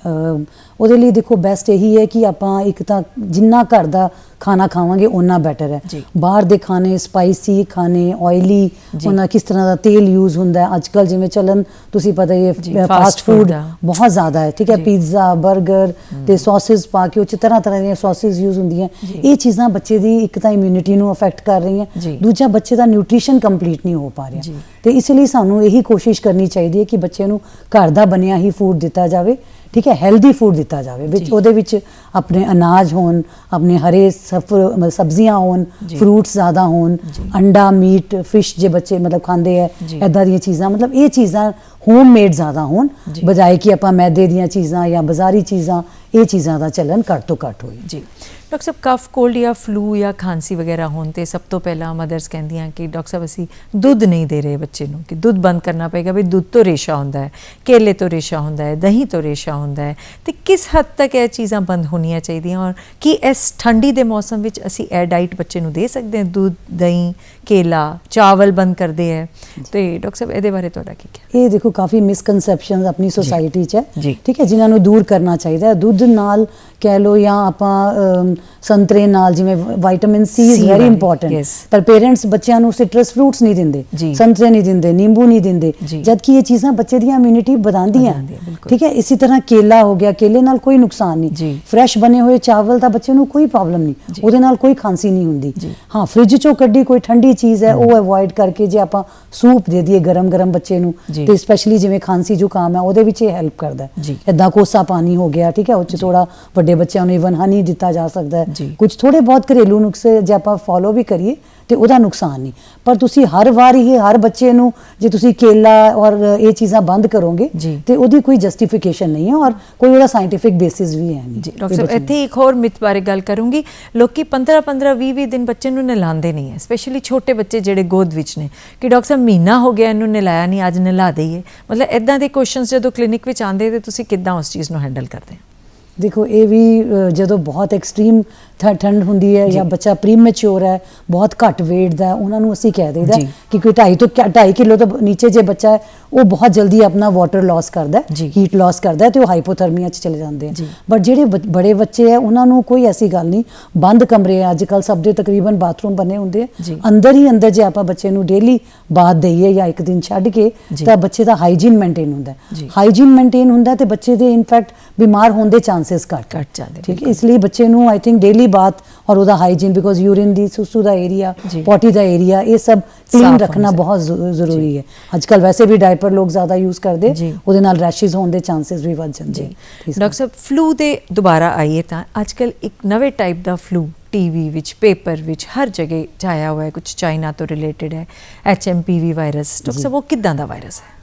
ਉਹਦੇ ਲਈ ਦੇਖੋ ਬੈਸਟ ਇਹੀ ਹੈ ਕਿ ਆਪਾਂ ਇੱਕ ਤਾਂ ਜਿੰਨਾ ਘਰ ਦਾ ਖਾਣਾ ਖਾਵਾਂਗੇ ਓਨਾ ਬੈਟਰ ਹੈ। ਬਾਹਰ ਦੇ ਖਾਣੇ ਸਪਾਈਸੀ ਖਾਣੇ ਆਇਲੀ। ਉਹਨਾਂ ਕਿਸ ਤਰ੍ਹਾਂ ਦਾ ਤੇਲ ਯੂਜ਼ ਹੁੰਦਾ ਹੈ ਅੱਜ ਕੱਲ ਜਿਵੇਂ ਚੱਲਨ ਤੁਸੀਂ ਪਤਾ ਹੀ ਫਾਸਟ ਫੂਡ। ਬਹੁਤ ਜ਼ਿਆਦਾ ਹੈ ਠੀਕ ਹੈ। ਪੀਜ਼ਾ 버ਗਰ ਤੇ ਸੌਸਸ ਪਾ ਕੇ ਉਹ 'ਚ ਤਰ੍ਹਾਂ ਤਰ੍ਹਾਂ ਦੀਆਂ ਸੌਸਸ ਯੂਜ਼ ਹੁੰਦੀਆਂ। ਇਹ ਚੀਜ਼ਾਂ ਬੱਚੇ ਦੀ ਇੱਕ ਤਾਂ ਇਮਿਊਨਿਟੀ ਨੂੰ ਅਫੈਕਟ ਕਰ ਰਹੀਆਂ। ਦੂਜਾ ਬੱਚੇ ਦਾ ਨਿਊਟ੍ਰੀਸ਼ਨ ਕੰਪਲੀਟ ਨਹੀਂ ਹੋ ਪਾ ਰਿਹਾ। ਤੇ ਇਸ ਲਈ ਸਾਨੂੰ ਇਹੀ ਕੋਸ਼ਿਸ਼ ਕਰਨੀ ਚਾਹੀਦੀ ਹੈ ਕਿ ਬੱਚੇ ਨੂੰ ਘਰ ਦਾ ਬਣਿਆ ਹੀ ਫੂਡ ਦਿੱਤਾ ਜਾਵੇ ਠੀਕ ਹੈ ਹੈਲਦੀ ਫੂਡ ਦਿੱਤਾ ਜਾਵੇ ਵਿੱਚ। ਉਹਦੇ ਵਿੱਚ ਆਪਣੇ ਅਨਾਜ ਹੋਣ ਆਪਣੇ ਹਰੇ ਸਬਜ਼ੀਆਂ ਹੋਣ। ਫਰੂਟਸ ਜ਼ਿਆਦਾ ਹੋਣ। ਅੰਡਾ ਮੀਟ ਫਿਸ਼ ਜੇ ਬੱਚੇ ਮਤਲਬ ਖਾਂਦੇ ਜੀ। ਐਦਾਂ ਦੀਆਂ ਚੀਜ਼ਾਂ ਮਤਲਬ ਇਹ ਚੀਜ਼ਾਂ ਹੋਮਮੇਡ ਜ਼ਿਆਦਾ ਹੋਣ। ਬਜਾਏ ਕਿ ਆਪਾਂ ਮੈਦੇ ਦੀਆਂ ਚੀਜ਼ਾਂ ਜਾਂ ਬਾਜ਼ਾਰੀ ਚੀਜ਼ਾਂ ਇਹ ਚੀਜ਼ਾਂ ਦਾ ਚੱਲਣ ਘੱਟ ਤੋਂ ਘੱਟ ਹੋਏ ਜੀ ਡਾਕਟਰ ਸਾਹਿਬ ਕਫ ਕੋਲਡ ਜਾਂ ਫਲੂ ਜਾਂ ਖਾਂਸੀ ਵਗੈਰਾ ਹੋਣ ਤੇ ਸਭ ਤੋਂ ਪਹਿਲਾਂ ਮਦਰਸ ਕਹਿੰਦੀਆਂ ਕਿ ਡਾਕਟਰ ਸਾਹਿਬ ਅਸੀਂ ਦੁੱਧ ਨਹੀਂ ਦੇ ਰਹੇ ਬੱਚੇ ਨੂੰ ਕਿ ਦੁੱਧ ਬੰਦ ਕਰਨਾ ਪਏਗਾ ਵੀ ਦੁੱਧ ਤੋਂ ਰੇਸ਼ਾ ਹੁੰਦਾ ਹੈ ਕੇਲੇ ਤੋਂ ਰੇਸ਼ਾ ਹੁੰਦਾ ਹੈ ਦਹੀਂ ਤੋਂ ਰੇਸ਼ਾ ਹੁੰਦਾ ਹੈ ਤੇ ਕਿਸ ਹੱਦ ਤੱਕ ਇਹ ਚੀਜ਼ਾਂ ਬੰਦ ਹੋਣੀਆਂ ਚਾਹੀਦੀਆਂ ਔਰ ਕੀ ਇਸ ਠੰਡੀ ਦੇ ਮੌਸਮ ਵਿੱਚ ਅਸੀਂ ਇਹ ਡਾਈਟ ਬੱਚੇ ਨੂੰ ਦੇ ਸਕਦੇ ਹਾਂ? ਦੁੱਧ ਦਹੀਂ ਕੇਲਾ ਚਾਵਲ ਬੰਦ ਕਰਦੇ ਹੈ। ਤੇ ਡਾਕਟਰ ਸਾਹਿਬ ਇਹਦੇ ਬਾਰੇ ਤੁਹਾਡਾ ਕੀ ਕਹਿਣਾ? ਇਹ ਦੇਖੋ ਕਾਫੀ ਮਿਸਕਨਸੈਪਸ਼ਨਸ ਆਪਣੀ ਸੋਸਾਇਟੀ 'ਚ ਹੈ। ਠੀਕ ਹੈ ਜਿਨ੍ਹਾਂ ਨੂੰ ਦੂਰ ਕਰਨਾ ਚਾਹੀਦਾ ਹੈ। ਦੁੱਧ ਨਾਲ ਕਹਿ ਲੋ ਜਾਂ ਆਪਾਂ and ਸੰਤਰੇ ਨਾਲ ਜਿਵੇਂ vitamin C is very important. ਪਰ ਪੇਰੈਂਟਸ ਬੱਚਿਆਂ ਨੂੰ ਸਿਟਰਸ ਫਰੂਟਸ ਨਹੀਂ ਦਿੰਦੇ। ਸੰਤਰੇ ਨਹੀਂ ਦਿੰਦੇ ਨਿੰਬੂ ਨਹੀਂ ਦਿੰਦੇ। ਜਦ ਕਿ ਇਹ ਚੀਜ਼ਾਂ ਬੱਚੇ ਦੀ ਇਮਿਊਨਿਟੀ ਵਧਾਉਂਦੀਆਂ। ਠੀਕ ਹੈ ਇਸੇ ਤਰ੍ਹਾਂ ਕੇਲਾ ਹੋ ਗਿਆ ਕੇਲੇ ਨਾਲ ਕੋਈ ਨੁਕਸਾਨ। ਨਹੀਂ ਫਰੈਸ਼ ਬਣੇ ਹੋਏ ਚਾਵਲ ਦਾ ਬੱਚੇ ਨੂੰ ਕੋਈ ਪ੍ਰੋਬਲਮ ਨਹੀਂ। ਉਹਦੇ ਨਾਲ ਕੋਈ ਖਾਂਸੀ ਨਹੀਂ ਹੁੰਦੀ। ਹਾਂ ਫ੍ਰਿਜ ਚੋਂ ਕੱਢੀ ਕੋਈ ਠੰਡੀ ਚੀਜ਼ ਹੈ ਉਹ ਅਵੋਇਡ ਕਰਕੇ ਜੇ ਆਪਾਂ ਸੂਪ ਦੇ ਦਈਏ ਗਰਮ ਗਰਮ ਬੱਚੇ ਨੂੰ। ਤੇ ਸਪੈਸ਼ਲੀ ਜਿਵੇਂ ਖਾਂਸੀ ਜ਼ੁਕਾਮ ਹੈ ਉਹਦੇ ਵਿੱਚ ਇਹ ਹੈਲਪ ਕਰਦਾ ਹੈ। ਇਦਾਂ ਕੋਸਾ ਪਾਣੀ ਹੋ ਗਿਆ ਠੀਕ ਹੈ ਉਹ 'ਚ ਥੋੜਾ ਵੱਡੇ ਬੱਚਿਆਂ ਨੂੰ ਇਵਨ ਹਨੀ ਦਿੱਤਾ ਜਾ ਸਕਦਾ ਜੀ। ਕੁਝ ਥੋੜੇ ਬਹੁਤ ਘਰੇਲੂ ਨੁਸਖੇ ਜੇ ਆਪਾਂ ਫੋਲੋ ਵੀ ਕਰੀਏ ਤੇ ਉਹਦਾ ਨੁਕਸਾਨ ਨਹੀਂ। ਪਰ ਤੁਸੀਂ ਹਰ ਵਾਰ ਹੀ ਹਰ ਬੱਚੇ ਨੂੰ ਜੇ ਤੁਸੀਂ ਕੇਲਾ ਔਰ ਇਹ ਚੀਜ਼ਾਂ ਬੰਦ ਕਰੋਗੇ। ਤੇ ਉਹਦੀ ਕੋਈ ਜਸਟੀਫਿਕੇਸ਼ਨ ਨਹੀਂ ਹੈ ਔਰ ਕੋਈ ਉਹਦਾ ਸਾਇੰਟੀਫਿਕ ਬੇਸਿਸ ਵੀ ਹੈ ਨਹੀਂ। ਜੀ ਡਾਕਟਰ ਸਾਹਿਬ ਇੱਥੇ ਇੱਕ ਹੋਰ ਮਿਥ ਬਾਰੇ ਗੱਲ ਕਰੂੰਗੀ। ਲੋਕੀ 15 15 20 20 ਦਿਨ ਬੱਚੇ ਨੂੰ ਨਲਾਉਂਦੇ ਨਹੀਂ ਹੈ ਸਪੈਸ਼ਲੀ ਛੋਟੇ ਬੱਚੇ ਜਿਹੜੇ ਗੋਦ ਵਿੱਚ ਨੇ। ਕਿ ਡਾਕਟਰ ਸਾਹਿਬ ਮਹੀਨਾ ਹੋ ਗਿਆ ਇਹਨੂੰ ਨਲਾਇਆ ਨਹੀਂ ਅੱਜ ਨਲਾ ਦਈਏ। ਮਤਲਬ ਇਦਾਂ ਦੇ ਕੁਐਸਚਨਸ ਜਦੋਂ ਕਲੀਨਿਕ ਵਿੱਚ ਆਉਂਦੇ ਤੇ ਤੁਸੀਂ ਕਿੱਦਾਂ ਉਸ ਚੀਜ਼ ਨੂੰ ਹੈਂਡਲ ਕਰਦੇ ਹੋ? ਦੇਖੋ ਇਹ ਵੀ ਜਦੋਂ ਬਹੁਤ ਐਕਸਟ੍ਰੀਮ ਠੰਡ ਹੁੰਦੀ ਹੈ ਜਾਂ ਬੱਚਾ ਪ੍ਰੀਮੈਚੁਰ ਹੈ ਬਹੁਤ ਘੱਟ weight ਦਾ ਉਹਨਾਂ ਨੂੰ ਅਸੀਂ ਕਹਿ ਦੇਈਦਾ। ਕਿ ਕੋਈ 2.5 ਤੋਂ 2.5 ਕਿਲੋ ਤੋਂ ਨੀਚੇ ਜੇ ਬੱਚਾ ਹੈ ਉਹ ਬਹੁਤ ਜਲਦੀ ਆਪਣਾ ਵਾਟਰ ਲਾਸ ਕਰਦਾ ਹੈ। ਹੀਟ ਲਾਸ ਕਰਦਾ ਹੈ ਤੇ ਉਹ ਹਾਈਪੋਥਰਮੀਆ ਚ ਚਲੇ ਜਾਂਦੇ। ਆ ਬਟ ਜਿਹੜੇ ਬੜੇ ਬੱਚੇ ਹੈ ਉਹਨਾਂ ਨੂੰ ਕੋਈ ਐਸੀ ਗੱਲ ਨਹੀਂ ਬੰਦ ਕਮਰੇ ਆ ਅੱਜ ਕੱਲ ਸਭ ਦੇ ਤਕਰੀਬਨ ਬਾਥਰੂਮ ਬਣੇ ਹੁੰਦੇ ਆ। ਅੰਦਰ ਹੀ ਅੰਦਰ ਜੇ ਆਪਾਂ ਬੱਚੇ ਨੂੰ ਡੇਲੀ ਬਾਥ ਦਈਏ ਜਾਂ ਇੱਕ ਦਿਨ ਛੱਡ ਕੇ। ਤਾਂ ਬੱਚੇ ਦਾ ਹਾਈਜੀਨ ਮੇਨਟੇਨ ਹੁੰਦਾ ਹਾਈਜੀਨ ਮੇਨਟੇਨ ਹੁੰਦਾ ਤੇ ਬੱਚੇ ਦੇ ਇਨਫੈਕਟ ਬਿਮਾਰ ਹੋਣ ਦੇ ਚਾਂਸਸ ਘੱਟ ਘੱਟ ਜਾਂਦੇ, ਠੀਕ ਹੈ ਇਸ ਲਈ ਬੱਚੇ ਨੂੰ ਆਈ ਥਿੰਕ ਡੇਲੀ ਬਾਥ ਔਰ ਉਹਦਾ ਹਾਈਜੀਨ ਬਿਕੋਜ਼ ਯੂਰਿਨ ਦੀ ਸੁਸੂ ਦਾ ਏਰੀਆ। ਪੋਟੀ ਦਾ ਏਰੀਆ ਇਹ ਸਭ ਕਲੀਨ ਰੱਖਣਾ। ਬਹੁਤ ਜ਼ਰੂ- ਜ਼ਰੂਰੀ ਹੈ। ਅੱਜ ਕੱਲ ਵੈਸੇ ਵੀ ਡਾਈਪਰ ਲੋਕ ਜ਼ਿਆਦਾ ਯੂਜ਼ ਕਰਦੇ। ਉਹਦੇ ਨਾਲ ਰੈਸ਼ਿਸ ਹੋਣ ਦੇ ਚਾਂਸਸ ਵੀ ਵੱਧ ਜਾਂਦੇ ਡਾਕਟਰ ਸਾਹਿਬ ਫਲੂ ਦੇ ਦੁਬਾਰਾ ਆਈਏ ਤਾਂ ਅੱਜਕੱਲ ਇੱਕ ਨਵੇਂ ਟਾਈਪ ਦਾ ਫਲੂ ਟੀਵੀ ਵਿੱਚ ਪੇਪਰ ਵਿੱਚ ਹਰ ਜਗ੍ਹਾ ਛਾਇਆ ਹੋਇਆ ਹੈ। ਕੁਝ ਚਾਈਨਾ ਤੋਂ ਰਿਲੇਟਡ ਹੈ ਐਚਐਮਪੀਵੀ ਵਾਇਰਸ ਡਾਕਟਰ ਸਾਹਿਬ ਉਹ ਕਿੱਦਾਂ ਦਾ ਵਾਇਰਸ ਹੈ?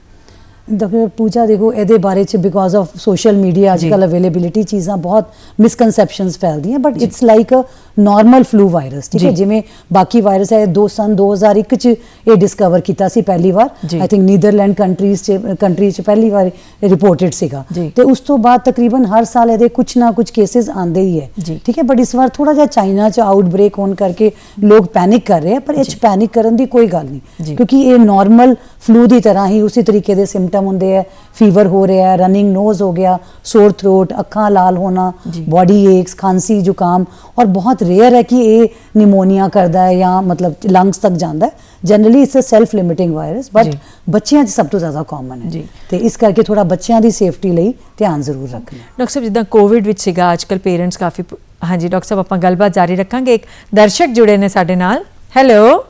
ਡਾਕਟਰ ਪੂਜਾ ਦੇਖੋ ਇਹਦੇ ਬਾਰੇ ਚ ਬਿਕੋਜ਼ ਆਫ ਸੋਸ਼ਲ ਮੀਡੀਆ ਅੱਜ ਜੀ। ਕੱਲ ਅਵੇਲੇਬਿਲਿਟੀ ਚੀਜ਼ਾਂ ਬਹੁਤ ਮਿਸਕਨਸੈਪਸ਼ਨਸ ਫੈਲਦੀਆਂ but it's like uh normal flu virus ਠੀਕ ਹੈ। ਜਿਵੇਂ ਬਾਕੀ ਵਾਇਰਸ ਹੈ ਦੋ ਸਨ 2001 ਚ ਇਹ ਡਿਸਕਵਰ ਕੀਤਾ ਸੀ ਪਹਿਲੀ ਵਾਰ। ਆਈ ਥਿੰਕ ਨੀਦਰਲੈਂਡ ਕੰਟਰੀਜ਼ ਚ ਕੰਟਰੀ ਚ ਪਹਿਲੀ ਵਾਰ ਰਿਪੋਰਟਡ ਸੀਗਾ। ਤੇ ਉਸ ਤੋਂ ਬਾਅਦ ਤਕਰੀਬਨ ਹਰ ਸਾਲ ਇਹਦੇ ਕੁਝ ਨਾ ਕੁਝ ਕੇसेस ਆਉਂਦੇ ਹੀ ਹੈ। ਠੀਕ ਹੈ ਬਟ ਇਸ ਵਾਰ ਥੋੜਾ ਜਿਹਾ ਚਾਈਨਾ ਚ ਆਊਟਬ੍ਰੇਕ ਹੋਣ ਕਰਕੇ ਲੋਕ ਪੈਨਿਕ ਕਰ ਰਹੇ ਆ ਪਰ ਇਹ ਚ ਪੈਨਿਕ ਕਰਨ ਦੀ ਕੋਈ ਗੱਲ। ਨਹੀਂ ਕਿਉਂਕਿ ਇਹ ਨਾਰਮਲ ਫਲੂ ਦੀ ਤਰ੍ਹਾਂ ਹੀ ਉਸੇ ਤਰੀਕੇ ਦੇ ਸਿੰਪਟਮ ਹੁੰਦੇ ਆ ਫੀਵਰ ਹੋ ਰਿਹਾ ਹੈ ਰਨਿੰਗ ਨੋਜ਼ ਹੋ ਗਿਆ ਸੋਰ ਥਰੋਟ ਅੱਖਾਂ ਲਾਲ ਹੋਣਾ। ਬੋਡੀ ਏਕਸ ਖਾਂਸੀ ਜ਼ੁਕਾਮ ਔਰ ਬਹੁਤ ਰੇਅਰ ਹੈ ਕਿ ਇਹ ਨਿਮੋਨੀਆ ਕਰਦਾ ਹੈ ਜਾਂ ਮਤਲਬ ਲੰਗਸ ਤੱਕ ਜਾਂਦਾ ਹੈ। Generally it's uh self limiting virus but. ਬੱਚਿਆਂ 'ਚ ਸਭ ਤੋਂ ਜ਼ਿਆਦਾ ਕਾਮਨ ਹੈ। ਤੇ ਇਸ ਕਰਕੇ ਥੋੜਾ ਬੱਚਿਆਂ ਦੀ ਸੇਫਟੀ ਲਈ ਧਿਆਨ ਜ਼ਰੂਰ ਰੱਖਣਾ। ਡਾਕਟਰ ਸਾਹਿਬ ਜਿੱਦਾਂ ਕੋਵਿਡ ਵਿੱਚ ਸੀਗਾ ਅੱਜਕੱਲ ਪੇਰੈਂਟਸ ਕਾਫੀ ਹਾਂਜੀ ਡਾਕਟਰ ਸਾਹਿਬ ਆਪਾਂ ਗੱਲਬਾਤ ਜਾਰੀ ਰੱਖਾਂਗੇ। ਇੱਕ ਦਰਸ਼ਕ ਜੁੜੇ ਨੇ ਸਾਡੇ ਨਾਲ। ਹੈਲੋ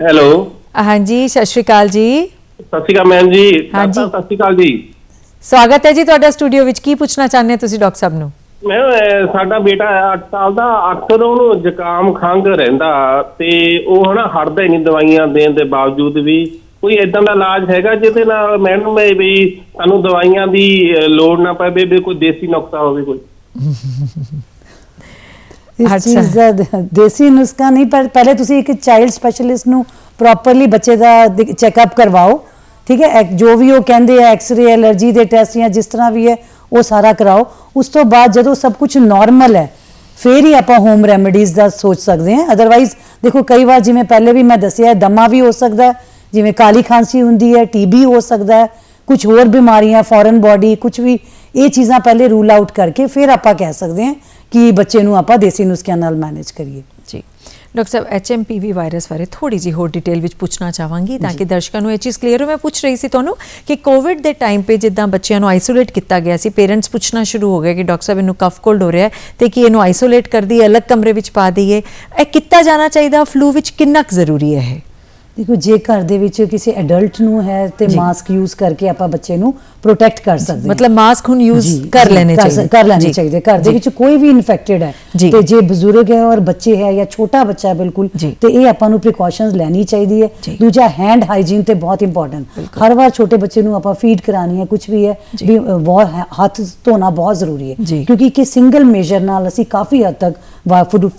ਹੈਲੋ ਹਾਂਜੀ ਸਤਿ ਸ਼੍ਰੀ ਅਕਾਲ ਜੀ। ਸਤਿ ਸ਼੍ਰੀ ਅਕਾਲ ਮੈਮ ਜੀ। ਹਾਂਜੀ। ਸਤਿ ਸ਼੍ਰੀ ਅਕਾਲ ਜੀ। ਸਵਾਗਤ ਹੈ ਜੀ ਤੁਹਾਡਾ ਸਟੂਡੀਓ ਵਿੱਚ। ਕੀ ਪੁੱਛਣਾ ਚਾਹੁੰਦੇ ਹੋ ਤੁਸੀਂ ਡਾਕਟਰ ਸਾਹਿਬ ਨੂੰ? ਮੈਂ ਅਹ, ਸਾਡਾ ਬੇਟਾ 8 ਸਾਲ ਦਾ ਅਕਸਰ ਉਹਨੂੰ ਜ਼ੁਕਾਮ ਖੰਘ ਰਹਿੰਦਾ ਤੇ ਉਹ ਹਨਾ ਹਟਦਾ ਹੀ ਨਹੀਂ ਦਵਾਈਆਂ ਦੇਣ ਦੇ ਬਾਵਜੂਦ ਵੀ। ਕੋਈ ਇਦਾਂ ਦਾ ਇਲਾਜ ਹੈਗਾ ਜਿਹਦੇ ਨਾਲ ਮੈਡਮ ਇਹ ਵੀ ਸਾਨੂੰ ਦਵਾਈਆਂ ਦੀ ਅਹ, ਲੋੜ ਨਾ ਪਵੇ ਵੀ ਕੋਈ ਦੇਸੀ ਨੁਕਸਾ ਹੋਵੇ ਕੋਈ। ਇਸ। ਚੀਜ਼ ਦਾ ਦੇਸੀ ਨੁਸਖਾ ਨਹੀਂ ਪਰ ਪਹਿਲੇ ਤੁਸੀਂ ਇੱਕ ਚਾਈਲਡ ਸਪੈਸ਼ਲਿਸਟ ਨੂੰ ਪ੍ਰੋਪਰਲੀ ਬੱਚੇ ਦਾ ਚੈੱਕਅਪ ਕਰਵਾਓ ਠੀਕ ਹੈ? ਜੋ ਵੀ ਉਹ ਕਹਿੰਦੇ ਆ ਐਕਸ-ਰੇ ਐਲਰਜੀ ਦੇ ਟੈਸਟ ਜਾਂ ਜਿਸ ਤਰ੍ਹਾਂ ਵੀ ਹੈ ਉਹ ਸਾਰਾ ਕਰਾਓ। ਉਸ ਤੋਂ ਬਾਅਦ ਜਦੋਂ ਸਭ ਕੁਝ ਨਾਰਮਲ ਹੈ ਫਿਰ ਹੀ ਆਪਾਂ ਹੋਮ ਰੈਮੇਡੀਜ਼ ਦਾ ਸੋਚ ਸਕਦੇ ਹਾਂ। ਅਦਰਵਾਈਜ਼ ਦੇਖੋ ਕਈ ਵਾਰ ਜਿਵੇਂ ਪਹਿਲੇ ਵੀ ਮੈਂ ਦੱਸਿਆ ਹੈ, ਦਮਾ ਵੀ ਹੋ ਸਕਦਾ ਜਿਵੇਂ ਕਾਲੀ ਖਾਂਸੀ ਹੁੰਦੀ ਹੈ ਟੀਬੀ ਹੋ ਸਕਦਾ ਹੈ ਕੁਝ ਹੋਰ ਬਿਮਾਰੀਆਂ ਫੋਰਨ ਬਾਡੀ ਕੁਝ ਵੀ ਇਹ ਚੀਜ਼ਾਂ ਪਹਿਲੇ ਰੂਲ ਆਊਟ ਕਰਕੇ ਫਿਰ ਆਪਾਂ ਕਹਿ ਸਕਦੇ ਹਾਂ ਕਿ ਬੱਚੇ ਨੂੰ ਆਪਾਂ ਦੇਸੀ ਨੁਸਖਿਆਂ ਨਾਲ ਮੈਨੇਜ ਕਰੀਏ। ਜੀ। ਡਾਕਟਰ ਸਾਹਿਬ ਐਚਐਮਪੀਵੀ ਵਾਇਰਸ ਬਾਰੇ ਥੋੜੀ ਜੀ ਹੋਰ ਡਿਟੇਲ ਵਿੱਚ ਪੁੱਛਣਾ ਚਾਹਾਂਗੀ ਤਾਂ ਕਿ ਦਰਸ਼ਕਾਂ ਨੂੰ ਇਹ ਚੀਜ਼ ਕਲੀਅਰ ਹੋ ਮੈਂ ਪੁੱਛ ਰਹੀ ਸੀ ਤੁਹਾਨੂੰ ਕਿ ਕੋਵਿਡ ਦੇ ਟਾਈਮ 'ਤੇ ਜਿੱਦਾਂ ਬੱਚਿਆਂ ਨੂੰ ਆਈਸੋਲੇਟ ਕੀਤਾ ਗਿਆ ਸੀ ਪੇਰੈਂਟਸ ਪੁੱਛਣਾ ਸ਼ੁਰੂ ਹੋ ਗਏ ਕਿ ਡਾਕਟਰ ਸਾਹਿਬ ਇਹਨੂੰ ਕਫ ਕੋਲਡ ਹੋ ਰਿਹਾ ਹੈ ਤੇ ਕਿ ਇਹਨੂੰ ਆਈਸੋਲੇਟ ਕਰ ਦਈਏ ਅਲੱਗ ਕਮਰੇ ਵਿੱਚ ਪਾ ਦਈਏ। ਇਹ ਕੀਤਾ ਜਾਣਾ ਚਾਹੀਦਾ ਫਲੂ ਵਿੱਚ ਕਿੰਨਾ ਕੁ ਜ਼ਰੂਰੀ ਹੈ ਇਹ? ਦੇਖੋ ਜੇ ਘਰ ਦੇ ਵਿੱਚ ਕਿਸੇ ਐਡਲਟ ਨੂੰ ਹੈ ਤੇ। ਮਾਸਕ ਯੂਜ਼ ਕਰਕੇ ਆਪਾਂ ਬੱਚੇ ਨੂੰ ਪ੍ਰੋਟੈਕਟ ਕਰ ਸਕਦੇ ਮਤਲਬ ਮਾਸਕ ਹੁਣ ਯੂਜ਼ ਕਰ ਲੈਣੇ ਚਾਹੀਦੇ ਕਰ ਲੈਣੇ ਚਾਹੀਦੇ ਘਰ ਦੇ। ਵਿੱਚ ਕੋਈ ਵੀ ਇਨਫੈਕਟਡ ਹੈ। ਤੇ ਜੇ ਬਜ਼ੁਰਗ ਹੈ ਔਰ ਬੱਚੇ ਹੈ ਜਾਂ ਛੋਟਾ ਬੱਚਾ ਹੈ ਬਿਲਕੁਲ। ਤੇ ਇਹ ਆਪਾਂ ਨੂੰ ਪ੍ਰੀਕਾਸ਼ਨਸ ਲੈਣੀ ਚਾਹੀਦੀ ਹੈ। ਦੂਜਾ ਹੈਂਡ ਹਾਈਜੀਨ ਤੇ ਬਹੁਤ ਇੰਪੋਰਟੈਂਟ ਹਰ ਵਾਰ ਛੋਟੇ ਬੱਚੇ ਨੂੰ ਆਪਾਂ ਫੀਡ ਕਰਾਣੀ ਹੈ ਕੁਝ ਵੀ ਹੈ। ਵੀ ਹੱਥ ਧੋਣਾ ਬਹੁਤ ਜ਼ਰੂਰੀ। ਹੈ ਕਿਉਂਕਿ ਕਿ ਸਿੰਗਲ ਮੇਜਰ ਨਾਲ ਅਸੀਂ ਕਾਫੀ ਹੱਦ ਤੱਕ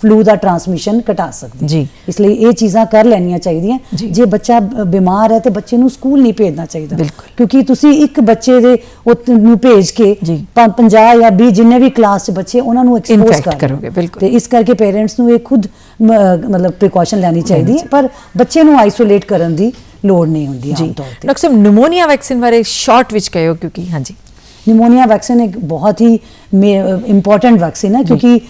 ਫਲੂ ਦਾ ਟ੍ਰਾਂਸਮਿਸ਼ਨ ਘਟਾ ਸਕਦੇ ਹਾਂ। ਜੀ। ਇਸ ਲਈ ਇਹ ਚੀਜ਼ਾਂ ਕਰ ਲੈਣੀਆਂ ਚਾਹੀਦੀਆਂ ਜੀ। ਬੱਚਾ ਬਿਮਾਰ ਹੈ ਤੇ ਬੱਚੇ ਨੂੰ ਸਕੂਲ ਨਹੀਂ ਭੇਜਣਾ ਚਾਹੀਦਾ। ਕਿਉਂਕਿ ਤੁਸੀਂ ਇੱਕ ਬੱਚੇ ਦੇ ਉਹ ਨੂੰ ਭੇਜ ਕੇ ਜੀ। 50 ਜਾਂ 20 ਜਿੰਨੇ ਵੀ ਕਲਾਸ 'ਚ ਬੱਚੇ ਉਹਨਾਂ ਨੂੰ ਐਕਸਪੋਜ਼ ਕਰੋਗੇ, ਬਿਲਕੁਲ। ਤੇ ਇਸ ਕਰਕੇ ਪੇਰੈਂਟਸ ਨੂੰ ਇਹ ਖੁਦ ਮਤਲਬ ਪ੍ਰੀਕਾਸ਼ਨ ਲੈਣੀ ਚਾਹੀਦੀ ਹੈ ਪਰ ਬੱਚੇ ਨੂੰ ਆਈਸੋਲੇਟ ਕਰਨ ਦੀ ਲੋੜ ਨਹੀਂ ਹੁੰਦੀ ਆਮ ਤੌਰ ਤੇ ਡਾਕਟਰ ਸਾਹਿਬ ਨਿਮੋਨੀਆ ਵੈਕਸੀਨ ਬਾਰੇ ਸ਼ਾਰਟ ਵਿੱਚ ਕਹਿਓ ਕਿਉਂਕਿ ਹਾਂਜੀ ਨਿਮੋਨੀਆ ਵੈਕਸੀਨ ਇੱਕ ਬਹੁਤ ਹੀ ਇੰਪੋਰਟੈਂਟ ਵੈਕਸੀਨ ਹੈ ਕਿਉਂਕਿ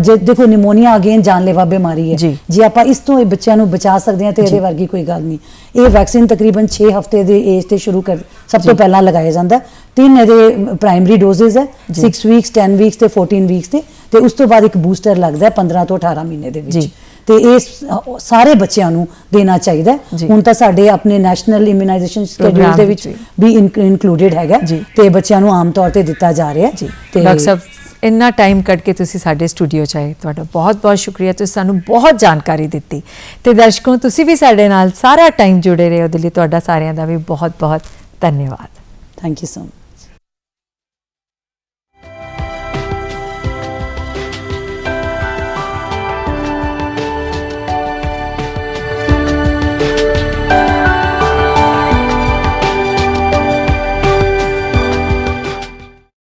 ਜੇ ਦੇਖੋ ਨਿਮੋਨੀਆ ਅਗੇਨ ਜਾਨਲੇਵਾ ਬਿਮਾਰੀ ਹੈ ਜੀ। ਆਪਾਂ ਇਸ ਤੋਂ ਇਹ ਬੱਚਿਆਂ ਨੂੰ ਬਚਾ ਸਕਦੇ ਹਾਂ ਤੇ ਇਹਦੇ ਵਰਗੀ ਕੋਈ ਗੱਲ ਨਹੀਂ ਇਹ ਵੈਕਸੀਨ ਤਕਰੀਬਨ 6 ਹਫ਼ਤੇ ਦੇ ਏਜ ਤੇ ਸ਼ੁਰੂ ਕਰ ਸਭ ਤੋਂ ਪਹਿਲਾਂ ਲਗਾਇਆ ਜਾਂਦਾ। ਤਿੰਨ ਇਹਦੇ ਪ੍ਰਾਇਮਰੀ ਡੋਜ਼ਸ ਹੈ 6 ਵੀਕਸ 10 ਵੀਕਸ ਤੇ 14 ਵੀਕਸ ਤੇ ਤੇ ਉਸ ਤੋਂ ਬਾਅਦ ਇੱਕ ਬੂਸਟਰ ਲੱਗਦਾ ਹੈ 15 ਤੋਂ 18 ਮਹੀਨੇ ਦੇ ਵਿੱਚ। ਤੇ ਇਹ ਸਾਰੇ ਬੱਚਿਆਂ ਨੂੰ ਦੇਣਾ ਚਾਹੀਦਾ। ਹੁਣ ਤਾਂ ਸਾਡੇ ਆਪਣੇ ਨੈਸ਼ਨਲ ਇਮਿਊਨਾਈਜੇਸ਼ਨ ਸ਼ਡਿਊਲ ਦੇ ਵਿੱਚ ਵੀ ਇਨਕਲੂਡਡ ਹੈਗਾ। ਤੇ ਬੱਚਿਆਂ ਨੂੰ ਆਮ ਤੌਰ ਤੇ ਦਿੱਤਾ ਜਾ ਰਿਹਾ ਹੈ ਜੀ। ਡਾਕਟਰ ਸਾਹਿਬ ਇੰਨਾ ਟਾਈਮ ਕੱਢ ਕੇ ਤੁਸੀਂ ਸਾਡੇ ਸਟੂਡੀਓ 'ਚ ਆਏ ਤੁਹਾਡਾ ਬਹੁਤ-ਬਹੁਤ ਸ਼ੁਕਰੀਆ। ਤੁਸੀਂ ਸਾਨੂੰ ਬਹੁਤ ਜਾਣਕਾਰੀ ਦਿੱਤੀ। ਤੇ ਦਰਸ਼ਕੋ ਤੁਸੀਂ ਵੀ ਸਾਡੇ ਨਾਲ ਸਾਰਾ ਟਾਈਮ ਜੁੜੇ ਰਹੇ ਉਹਦੇ ਲਈ ਤੁਹਾਡਾ ਸਾਰਿਆਂ ਦਾ ਵੀ ਬਹੁਤ-ਬਹੁਤ ਧੰਨਵਾਦ। Thank you so much